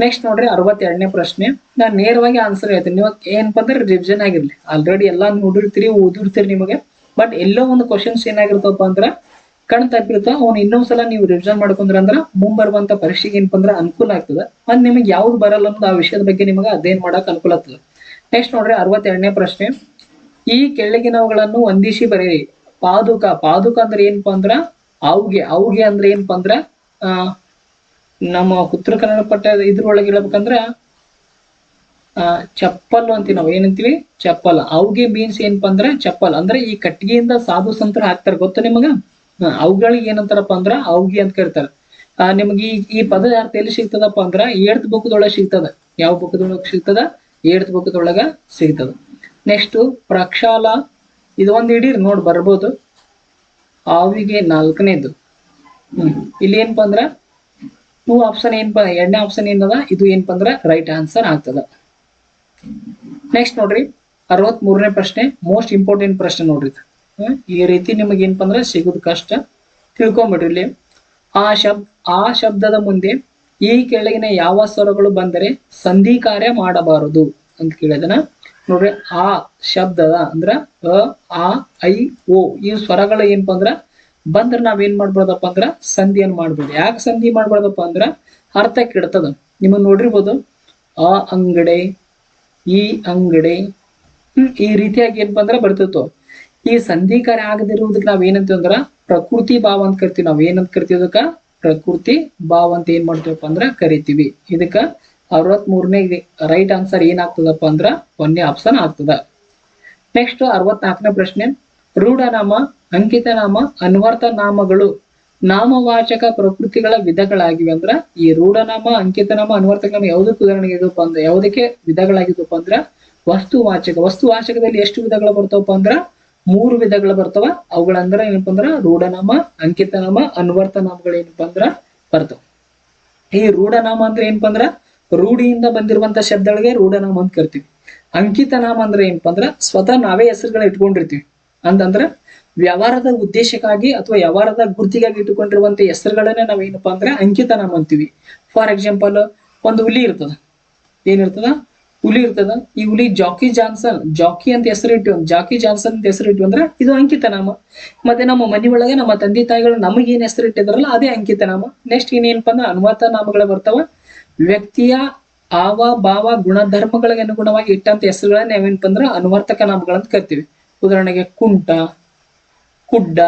ನೆಕ್ಸ್ಟ್ ನೋಡ್ರಿ ಅರವತ್ತೆರಡನೇ ಪ್ರಶ್ನೆ. ನಾನ್ ನೇರವಾಗಿ ಆನ್ಸರ್ ಹೇಳ್ತೀನಿ. ನೀವು ಏನಪ್ಪ ಅಂದ್ರೆ ರಿವಿಷನ್ ಆಗಿರ್ಲಿ. ಆಲ್ರೆಡಿ ಎಲ್ಲಾ ನೋಡಿರ್ತೀರಿ, ಓದಿರ್ತೀರಿ ನಿಮಗೆ. ಬಟ್ ಎಲ್ಲೋ ಒಂದು ಕ್ವಶನ್ಸ್ ಏನಾಗಿರ್ತಪ್ಪ ಅಂದ್ರ ಕಣ್ ತಪ್ಪಿರ್ತಾ ಅವ್ನು ಇನ್ನೊಂದ್ಸಲ ನೀವು ರಿವಿಷನ್ ಮಾಡ್ಕೊಂಡ್ರ ಅಂದ್ರ ಮುಂಬರುವಂತ ಪರೀಕ್ಷೆಗೆ ಏನಪ್ಪ ಅಂದ್ರ ಅನುಕೂಲ ಆಗ್ತದ. ಮತ್ ನಿಮಗೆ ಯಾವ್ದು ಬರಲ್ಲ ಅನ್ನೋದು ಆ ವಿಷಯದ ಬಗ್ಗೆ ನಿಮಗೆ ಅದೇನ್ ಮಾಡಕ್ ಅನುಕೂಲ ಆಗ್ತದ. ನೆಕ್ಸ್ಟ್ ನೋಡ್ರಿ ಅರವತ್ತೆರಡನೇ ಪ್ರಶ್ನೆ. ಈ ಕೆಳಗಿನವುಗಳನ್ನು ಒಂದಿಸಿ ಬರೀರಿ ಪಾದುಕ. ಪಾದುಕ ಅಂದ್ರೆ ಏನಪ್ಪಾ ಅಂದ್ರ ಅವ್ಗೆ ಅವ್ಗೆ ಅಂದ್ರೆ ಏನಪ್ಪಾ ಅಂದ್ರ, ಆ, ನಮ್ಮ ಉತ್ತರ ಕನ್ನಡ ಪಟ್ಟ ಇದ್ರೊಳಗೆ ಹೇಳ್ಬೇಕಂದ್ರ, ಆ, ಚಪ್ಪಲ್ ಅಂತೀವಿ ನಾವು. ಏನಂತೀವಿ ಚಪ್ಪಲ್. ಅವ್ಗೆ ಮೀನ್ಸ್ ಏನಪ್ಪಾ ಅಂದ್ರ ಚಪ್ಪಲ್. ಅಂದ್ರೆ ಈ ಕಟ್ಟಿಗೆಯಿಂದ ಸಾಧು ಸಂತರ ಹಾಕ್ತಾರ. ಗೊತ್ತ ನಿಮಗ? ಅವುಗಳಿಗೆ ಏನಂತಾರಪ್ಪ ಅಂದ್ರ ಅವ್ಗಿ ಅಂತ ಕರಿತಾರ. ಆ, ನಿಮ್ಗೆ ಈ ಈ ಅರ್ಥ ಎಲ್ಲಿ ಸಿಗ್ತದಪ್ಪ ಅಂದ್ರ ಏಳ್ತ್ ಬುಕ್ದೊಳಗ ಸಿಗ್ತದ. ಯಾವ ಬುಕ್ದೊಳಗ ಸಿಗ್ತದ? ಏಳ್ತ್ ಬುಕ್ದೊಳಗ ಸಿಗ್ತದ. ನೆಕ್ಸ್ಟ್ ಪ್ರಕ್ಷಾಲ, ಇದು ಒಂದ್ ಇಡೀರ್ ನೋಡ್ ಬರ್ಬೋದು. ಆವಿಗೆ ನಾಲ್ಕನೇದು. ಹ್ಮ್, ಇಲ್ಲಿ ಏನಪ್ಪಾ ಅಂದ್ರ ಟೂ ಆಪ್ಷನ್ ಏನಪ್ಪ ಎರಡನೇ ಆಪ್ಷನ್ ಏನದ? ಇದು ಏನಪ್ಪಾ ಅಂದ್ರ ರೈಟ್ ಆನ್ಸರ್ ಆಗ್ತದ. ನೆಕ್ಸ್ಟ್ ನೋಡ್ರಿ ಅರವತ್ ಮೂರನೇ ಪ್ರಶ್ನೆ ಮೋಸ್ಟ್ ಇಂಪಾರ್ಟೆಂಟ್ ಪ್ರಶ್ನೆ ನೋಡ್ರಿ? ಈ ರೀತಿ ನಿಮಗೆ ಏನಪ್ಪ ಅಂದ್ರೆ ಸಿಗುದು ಕಷ್ಟ. ತಿಳ್ಕೊಂಬಿಡ್ರಿ ಇಲ್ಲಿ. ಆ ಶಬ್ದ ಆ ಶಬ್ದದ ಮುಂದೆ ಈ ಕೆಳಗಿನ ಯಾವ ಸ್ವರಗಳು ಬಂದರೆ ಸಂಧಿ ಕಾರ್ಯ ಮಾಡಬಾರದು ಅಂತ ಕೇಳಿದನ. ನೋಡ್ರಿ, ಆ ಶಬ್ದದ ಅಂದ್ರ ಅ, ಆ, ಐ, ಓ, ಈ ಸ್ವರಗಳ ಏನಪ್ಪ ಅಂದ್ರ ಬಂದ್ರ ನಾವೇನ್ ಏನ್ ಮಾಡ್ಬೋದಪ್ಪ ಅಂದ್ರ ಸಂಧಿಯನ್ನು ಮಾಡ್ಬೋದು ಯಾಕೆ ಸಂಧಿ ಮಾಡ್ಬಾರ್ದಪ್ಪ ಅಂದ್ರ ಅರ್ಥ ಕೆಡ್ತದ. ನಿಮಗ್ ನೋಡಿರ್ಬೋದು ಅ ಅಂಗಡೆ, ಈ ಅಂಗಡಿ ಈ ರೀತಿಯಾಗಿ ಏನಪ್ಪಾ ಅಂದ್ರ ಬರ್ತಿತ್ತು ಈ ಸಂಧಿಕಾರ ಆಗದಿರುವುದಕ್ಕೆ ನಾವ್ ಏನಂತೀವಿ ಅಂದ್ರ ಪ್ರಕೃತಿ ಭಾವ ಅಂತ ಕರಿತೀವಿ. ನಾವ್ ಏನಂತ ಕರಿತೀವಿ ಅದಕ್ಕ? ಪ್ರಕೃತಿ ಭಾವ ಅಂತ ಏನ್ ಮಾಡ್ತೀವಪ್ಪ ಅಂದ್ರ ಕರಿತೀವಿ. ಇದಕ್ಕ ಅರವತ್ ಮೂರನೇ ರೈಟ್ ಆನ್ಸರ್ ಏನಾಗ್ತದಪ್ಪ ಅಂದ್ರ ಒಂದೇ ಆಪ್ಷನ್ ಆಗ್ತದ. ನೆಕ್ಸ್ಟ್ ಅರವತ್ನಾಲ್ಕನೇ ಪ್ರಶ್ನೆ. ರೂಢನಾಮ ಅಂಕಿತ ನಾಮ ಅನ್ವರ್ಥ ನಾಮಗಳು ನಾಮವಾಚಕ ಪ್ರಕೃತಿಗಳ ವಿಧಗಳಾಗಿವೆ ಅಂದ್ರ ಈ ರೂಢನಾಮ, ಅಂಕಿತನಾಮ ಅನ್ವರ್ಥಕ ನಾಮ ಯಾವುದಕ್ಕೆ ಉದಾಹರಣೆಗಿದಪ್ಪ ಅಂದ್ರೆ ಯಾವುದಕ್ಕೆ ವಿಧಗಳಾಗಿದ್ದಪ್ಪ ಅಂದ್ರ ವಸ್ತುವಾಚಕ. ವಸ್ತುವಾಚಕದಲ್ಲಿ ಎಷ್ಟು ವಿಧಗಳು ಬರ್ತಾವಪ್ಪ ಅಂದ್ರ ಮೂರು ವಿಧಗಳು ಬರ್ತವ. ಅವುಗಳಂದ್ರ ಏನಪ್ಪಾ ಅಂದ್ರ ರೂಢನಾಮ, ಅಂಕಿತನಾಮ ಅನ್ವರ್ತನಾಮಗಳು ಏನಪ್ಪಾ ಅಂದ್ರ ಬರ್ತವ. ಈ ರೂಢನಾಮ ಅಂದ್ರೆ ಏನಪ್ಪಾ ಅಂದ್ರ ರೂಢಿಯಿಂದ ಬಂದಿರುವಂತ ಶಬ್ದಗಳಿಗೆ ರೂಢನಾಮ ಅಂತ ಕರಿತೀವಿ. ಅಂಕಿತ ನಾಮ ಅಂದ್ರೆ ಏನಪ್ಪಾ ಅಂದ್ರ ಸ್ವತಃ ನಾವೇ ಹೆಸರುಗಳ ಇಟ್ಕೊಂಡಿರ್ತೀವಿ. ಅಂತಂದ್ರ ವ್ಯವಹಾರದ ಉದ್ದೇಶಕ್ಕಾಗಿ ಅಥವಾ ವ್ಯವಹಾರದ ಗುರ್ತಿಗಾಗಿ ಇಟ್ಟುಕೊಂಡಿರುವಂತ ಹೆಸರುಗಳನ್ನೇ ನಾವೇನಪ್ಪಾ ಅಂದ್ರೆ ಅಂಕಿತ ನಾಮ ಅಂತೀವಿ. ಫಾರ್ ಎಕ್ಸಾಂಪಲ್ ಒಂದು ಹುಲಿ ಇರ್ತದ. ಏನಿರ್ತದ? ಹುಲಿ ಇರ್ತದ. ಈ ಹುಲಿ ಜಾಕಿ ಜಾನ್ಸನ್, ಜಾಕಿ ಅಂತ ಹೆಸರು ಇಟ್ಟು ಜಾಕಿ ಜಾನ್ಸನ್ ಅಂತ ಹೆಸರು ಇಟ್ಟು ಅಂದ್ರೆ ಇದು ಅಂಕಿತ ನಾಮ ಮತ್ತೆ ನಮ್ಮ ಮನೆ ಒಳಗೆ ನಮ್ಮ ತಂದೆ ತಾಯಿಗಳು ನಮಗೆ ಏನ್ ಹೆಸರು ಇಟ್ಟಿದ್ರಲ್ಲ ಅದೇ ಅಂಕಿತ ನಾಮ ನೆಕ್ಸ್ಟ್ ಇನ್ನೇನಪ್ಪ ಅಂದ್ರೆ ಅನುವಾತ ನಾಮಗಳು ಬರ್ತಾವ. ವ್ಯಕ್ತಿಯ ಆವ, ಭಾವ, ಗುಣಧರ್ಮಗಳಿಗೆ ಅನುಗುಣವಾಗಿ ಇಟ್ಟಂತ ಹೆಸರುಗಳನ್ನ ನಾವೇನಪ್ಪ ಅಂದ್ರೆ ಅನುವರ್ತಕ ನಾಮಗಳಂತ ಕರಿತೀವಿ. ಉದಾಹರಣೆಗೆ ಕುಂಟ, ಕುಡ್ಡ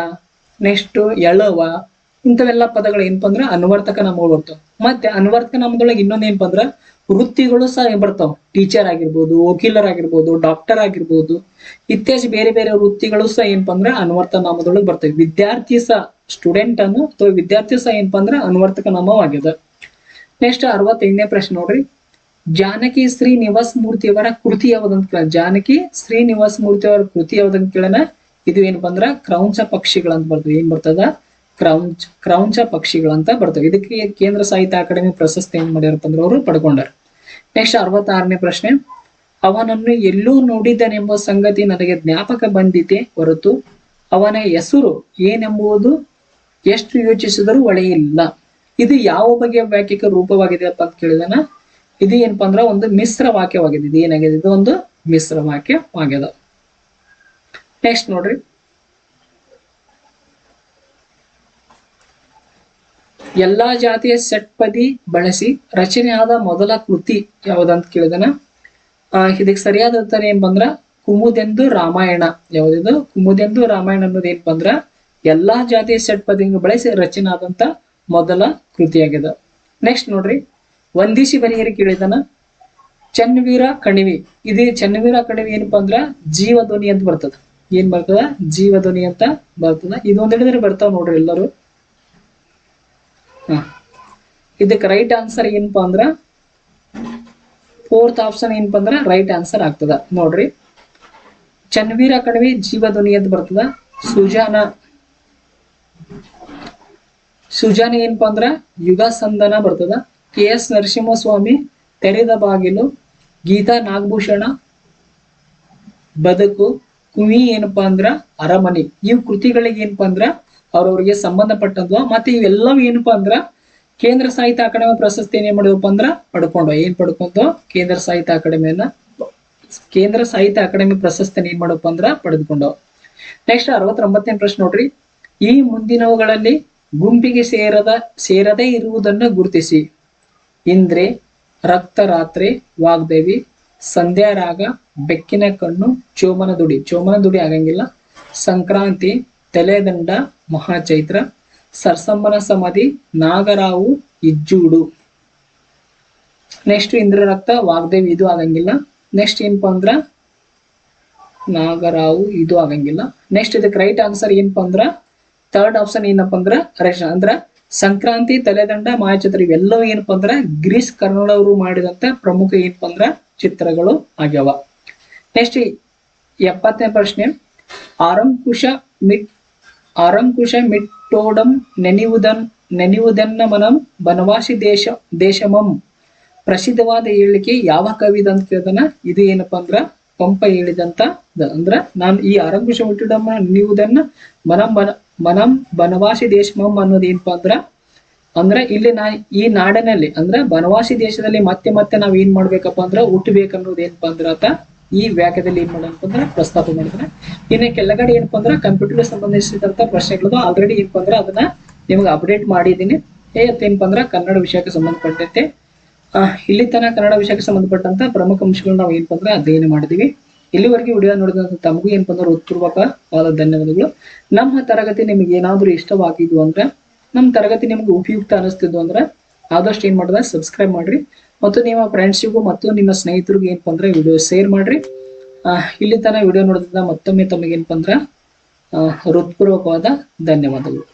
ನೆಕ್ಸ್ಟ್ ಎಳವ ಇಂಥವೆಲ್ಲ ಪದಗಳು ಏನಪ್ಪ ಅಂದ್ರೆ ಅನುವರ್ತಕ ನಾಮಗಳು ಬರ್ತಾವ. ಮತ್ತೆ ಅನುವರ್ತಕ ನಾಮದೊಳಗೆ ಇನ್ನೊಂದ್ ಏನಪ್ಪ ಅಂದ್ರ ವೃತ್ತಿಗಳು ಸಹ ಬರ್ತಾವ. ಟೀಚರ್ ಆಗಿರ್ಬೋದು, ವಕೀಲರ್ ಆಗಿರ್ಬೋದು ಡಾಕ್ಟರ್ ಆಗಿರ್ಬೋದು. ಇತ್ಯಾದಿ ಬೇರೆ ಬೇರೆ ವೃತ್ತಿಗಳು ಸಹ ಏನಪ್ಪ ಅಂದ್ರೆ ಅನುವರ್ತ ನಾಮದೊಳಗೆ ಬರ್ತವೆ. ವಿದ್ಯಾರ್ಥಿ ಸಹ ಸ್ಟೂಡೆಂಟ್ ಅನ್ನು ಅಥವಾ ವಿದ್ಯಾರ್ಥಿ ಸಹ ಏನಪ್ಪ ಅಂದ್ರೆ ಅನುವರ್ತಕ ನಾಮವಾಗ್ಯದ. ನೆಕ್ಸ್ಟ್ ಅರವತ್ತೈದನೇ ಪ್ರಶ್ನೆ ನೋಡ್ರಿ. ಜಾನಕಿ ಶ್ರೀ ನಿವಾಸ್ ಮೂರ್ತಿಯವರ ಕೃತಿ ಯಾವ್ದಂತ ಕೇಳ ಜಾನಕಿ ಶ್ರೀ ನಿವಾಸ್ ಮೂರ್ತಿಯವರ ಕೃತಿ ಯಾವ್ದಂತ ಕೇಳನ ಇದು ಏನಪ್ಪ ಅಂದ್ರ ಕ್ರೌಂಚ ಪಕ್ಷಿಗಳಂತ ಬರ್ತದೆ. ಏನ್ ಬರ್ತದ? ಕ್ರೌಂಚ್ ಕ್ರೌಂಚ ಅಂತ ಬರ್ತವೆ. ಇದಕ್ಕೆ ಕೇಂದ್ರ ಸಾಹಿತ್ಯ ಅಕಾಡೆಮಿ ಪ್ರಶಸ್ತಿ ಏನ್ ಮಾಡ್ಯಾರಪ್ಪ ಅಂದ್ರೆ ಅವರು ಪಡ್ಕೊಂಡಾರ. ನೆಕ್ಸ್ಟ್ ಅರವತ್ತಾರನೇ ಪ್ರಶ್ನೆ, ಅವನನ್ನು ಎಲ್ಲೂ ನೋಡಿದ್ದನೆಂಬ ಸಂಗತಿ ನನಗೆ ಜ್ಞಾಪಕ ಬಂದಿತೆ ಹೊರತು ಅವನ ಹೆಸರು ಏನೆಂಬುದು ಎಷ್ಟು ಯೋಚಿಸಿದರೂ ಒಳೆಯಿಲ್ಲ. ಇದು ಯಾವ ಬಗೆಯ ವಾಕ್ಯಕ್ಕೆ ರೂಪವಾಗಿದೆ ಅಂತ ಕೇಳಿದನ? ಇದು ಏನಪ್ಪಾ ಅಂದ್ರೆ ಒಂದು ಮಿಶ್ರ ವಾಕ್ಯವಾಗಿದೆ. ಇದು ಏನಾಗಿದೆ? ಇದು ಒಂದು ಮಿಶ್ರ ವಾಕ್ಯವಾಗಿದೆ. ನೆಕ್ಸ್ಟ್ ನೋಡ್ರಿ. ಎಲ್ಲಾ ಜಾತಿಯ ಸೆಟ್ಪದಿ ಬಳಸಿ ರಚನೆಯಾದ ಮೊದಲ ಕೃತಿ ಯಾವ್ದಂತ ಕೇಳಿದನ? ಇದಕ್ಕೆ ಸರಿಯಾದ ಉತ್ತರ ಏನ್ ಬಂದ್ರ? ಕುಮುದೆಂದು ರಾಮಾಯಣ. ಯಾವ್ದಿದು? ಕುಮುದೆಂದು ರಾಮಾಯಣ ಅನ್ನೋದು ಏನ್ ಬಂದ್ರ? ಎಲ್ಲಾ ಜಾತಿಯ ಸೆಟ್ಪದಿ ಬಳಸಿ ರಚನೆ ಆದಂತ ಮೊದಲ ಕೃತಿಯಾಗಿದೆ ನೆಕ್ಸ್ಟ್ ನೋಡ್ರಿ. ವಂದಿಸಿ ಬರಿಯರಿ ಕೇಳಿದನ? ಚನ್ನವೀರ ಕಣಿವಿ. ಇದು ಚನ್ನವೀರ ಕಣಿವಿ ಏನಪ್ಪಾ ಅಂದ್ರ? ಜೀವಧ್ವನಿ ಅಂತ ಬರ್ತದ. ಏನ್ ಬರ್ತದ? ಜೀವಧ್ವನಿ ಅಂತ ಬರ್ತದ. ಇದೊಂದ್ ಹಿಡಿದ್ರೆ ಬರ್ತಾವ ನೋಡ್ರಿ ಎಲ್ಲರೂ ಹ ಇದಕ್ಕೆ ರೈಟ್ ಆನ್ಸರ್ ಏನಪ್ಪಾ ಅಂದ್ರ ಫೋರ್ತ್ ಆಪ್ಷನ್ ಏನಪ್ಪಾ ಅಂದ್ರ ರೈಟ್ ಆನ್ಸರ್ ಆಗ್ತದ. ನೋಡ್ರಿ. ಚನ್ವೀರ ಕಣವಿ ಜೀವಧ್ವನಿ ಅಂತ ಬರ್ತದ. ಸುಜಾನ ಸುಜಾನ ಏನಪ್ಪಾ ಅಂದ್ರ ಯುಗ ಬರ್ತದ. ಕೆ ಎಸ್ ನರಸಿಂಹಸ್ವಾಮಿ ತೆರೆದ ಬಾಗಿಲು, ಗೀತಾ ನಾಗಭೂಷಣ, ಬದುಕು, ಕುವಿ ಏನಪ್ಪಾ ಅಂದ್ರ ಅರಮನೆ. ಇವು ಕೃತಿಗಳಿಗೆ ಏನಪ್ಪಾ ಅಂದ್ರ ಅವ್ರವ್ರಿಗೆ ಸಂಬಂಧಪಟ್ಟದ್ವ ಮತ್ತೆ ಇವೆಲ್ಲವೂ ಏನಪ್ಪಾ ಅಂದ್ರ ಕೇಂದ್ರ ಸಾಹಿತ್ಯ ಅಕಾಡೆಮಿ ಪ್ರಶಸ್ತಿ ಏನ್ ಮಾಡಿದಪ್ಪ ಅಂದ್ರ ಪಡ್ಕೊಂಡು ಏನ್ ಪಡ್ಕೊಂಡು ಕೇಂದ್ರ ಸಾಹಿತ್ಯ ಅಕಾಡೆಮಿಯನ್ನ ಕೇಂದ್ರ ಸಾಹಿತ್ಯ ಅಕಾಡೆಮಿ ಪ್ರಶಸ್ತಿ ಏನ್ ಮಾಡಪ್ಪ ಅಂದ್ರ ಪಡೆದುಕೊಂಡು ನೆಕ್ಸ್ಟ್ ಅರವತ್ತೊಂಬತ್ತನೇ ಪ್ರಶ್ನೆ ನೋಡ್ರಿ. ಈ ಮುಂದಿನವುಗಳಲ್ಲಿ ಗುಂಪಿಗೆ ಸೇರದ, ಸೇರದೇ ಇರುವುದನ್ನ ಗುರುತಿಸಿ. ಇಂದ್ರೆ, ರಕ್ತರಾತ್ರಿ, ವಾಗ್ದೇವಿ ಸಂಧ್ಯಾ ರಾಗ ಬೆಕ್ಕಿನ ಕಣ್ಣು ಚೋಮನ ದುಡಿ ಚೋಮನ ದುಡಿ ಆಗಂಗಿಲ್ಲ. ಸಂಕ್ರಾಂತಿ, ತಲೆದಂಡ, ಮಹಾಚೈತ್ರ ಸರ್ಸಮ್ಮನ ಸಮಾಧಿ ನಾಗರಾವು ಇಜ್ಜೂಡು. ನೆಕ್ಸ್ಟ್ ಇಂದ್ರರಕ್ತ ವಾಗ್ದೇವಿ ಇದು ಆಗಂಗಿಲ್ಲ. ನೆಕ್ಸ್ಟ್ ಏನಪ್ಪಾ ಅಂದ್ರ? ನಾಗರಾವು ಇದು ಆಗಂಗಿಲ್ಲ. ನೆಕ್ಸ್ಟ್ ಇದಕ್ಕೆ ರೈಟ್ ಆನ್ಸರ್ ಏನಪ್ಪಾ ಅಂದ್ರ? ಥರ್ಡ್ ಆಪ್ಷನ್ ಏನಪ್ಪಾ ಅಂದ್ರ? ರೇಷ ಅಂದ್ರ ಸಂಕ್ರಾಂತಿ, ತಲೆದಂಡ, ಮಾಯಚಿತ್ರ ಇವೆಲ್ಲವೂ ಏನಪ್ಪಾ ಅಂದ್ರ? ಗ್ರೀಸ್ ಕನ್ನಡವರು ಮಾಡಿದಂತ ಪ್ರಮುಖ ಏನಪ್ಪಾ ಅಂದ್ರ ಚಿತ್ರಗಳು ಆಗ್ಯಾವ. ನೆಕ್ಸ್ಟ್ ಎಪ್ಪತ್ತನೇ ಪ್ರಶ್ನೆ. ಆರಂಕುಶ ಮಿಟ್ ಆರಂಕುಶ ಮಿಟ್ಟೋಡಂ ನೆನೆಯುವುದನ್ ನೆನೆಯುವುದನ್ನ ಮನಂ ಬನವಾಸಿ ದೇಶ ದೇಶಮಂ. ಪ್ರಸಿದ್ಧವಾದ ಹೇಳಿಕೆ ಯಾವ ಕವಿದ ಅಂತ ಕೇಳ್ದನ? ಇದು ಏನಪ್ಪಾ ಅಂದ್ರ ಪಂಪ ಹೇಳಿದಂತ ಅಂದ್ರ ನಾನು ಈ ಅರಂಗುಶ ಹುಟ್ಟಿಡಮ್ಮ ನೆನೆಯುವುದನ್ನ ಮನಂ ಬನ ಮನಂ ಬನವಾಸಿ ದೇಶಮಂ ಅನ್ನೋದು ಏನಪ್ಪಾ ಅಂದ್ರ ಅಂದ್ರೆ ಇಲ್ಲಿ ನಾ ಈ ನಾಡಿನಲ್ಲಿ ಅಂದ್ರ ಬನವಾಸಿ ದೇಶದಲ್ಲಿ ಮತ್ತೆ ಮತ್ತೆ ನಾವ್ ಏನ್ ಮಾಡ್ಬೇಕಪ್ಪ ಅಂದ್ರ ಹುಟ್ಟಬೇಕನ್ನೋದು ಏನಪ್ಪಾ ಅಂದ್ರ ಆತ ಈ ವಾಕ್ಯದಲ್ಲಿ ಏನ್ ಮಾಡಪ್ಪ ಪ್ರಸ್ತಾಪ ಮಾಡಿದ್ರೆ. ಇನ್ನು ಕೆಳಗಡೆ ಏನಪ್ಪ ಅಂದ್ರೆ ಕಂಪ್ಯೂಟರ್ ಸಂಬಂಧಿಸಿದಂತ ಪ್ರಶ್ನೆಗಳು ಆಲ್ರೆಡಿ ಏನಪ್ಪ ಅಂದ್ರೆ ಅದನ್ನ ನಿಮ್ಗೆ ಅಪ್ಡೇಟ್ ಮಾಡಿದೀನಿ ಏನಪ್ಪಾ ಅಂದ್ರೆ ಕನ್ನಡ ವಿಷಯಕ್ಕೆ ಸಂಬಂಧಪಟ್ಟಂತೆ. ಇಲ್ಲಿ ತನಕ ಕನ್ನಡ ವಿಷಯಕ್ಕೆ ಸಂಬಂಧಪಟ್ಟಂತ ಪ್ರಮುಖ ಅಂಶಗಳು ನಾವು ಏನಪ್ಪ ಅಂದ್ರೆ ಅಧ್ಯಯನ ಮಾಡಿದೀವಿ. ಇಲ್ಲಿವರೆಗೆ ವಿಡಿಯೋ ನೋಡಿದಂತ ತಮಗೂ ಏನಪ್ಪ ಅಂದ್ರೆ ಉತ್ಪೂರ್ವಕವಾದ ಧನ್ಯವಾದಗಳು. ನಮ್ಮ ತರಗತಿ ನಿಮಗೆ ಏನಾದ್ರೂ ಇಷ್ಟವಾಗಿದ್ವು ಅಂದ್ರೆ, ನಮ್ಮ ತರಗತಿ ನಿಮ್ಗೆ ಉಪಯುಕ್ತ ಅನಿಸ್ತಿದ್ವು ಅಂದ್ರೆ ಆದಷ್ಟು ಏನ್ ಮಾಡಿದ್ರೆ ಸಬ್ಸ್ಕ್ರೈಬ್ ಮಾಡ್ರಿ. ಮತ್ತು ನಿಮ್ಮ ಫ್ರೆಂಡ್ಸಿಗೂ ಮತ್ತು ನಿಮ್ಮ ಸ್ನೇಹಿತರಿಗೂ ಏನಪ್ಪಾ ವಿಡಿಯೋ ಶೇರ್ ಮಾಡ್ರಿ. ಇಲ್ಲಿ ತನಕ ವಿಡಿಯೋ ನೋಡಿದ ಮತ್ತೊಮ್ಮೆ ತಮಗೆ ಏನಪ್ಪಾ ಅಂದ್ರೆ ಹೃತ್ಪೂರ್ವಕವಾದ ಧನ್ಯವಾದಗಳು.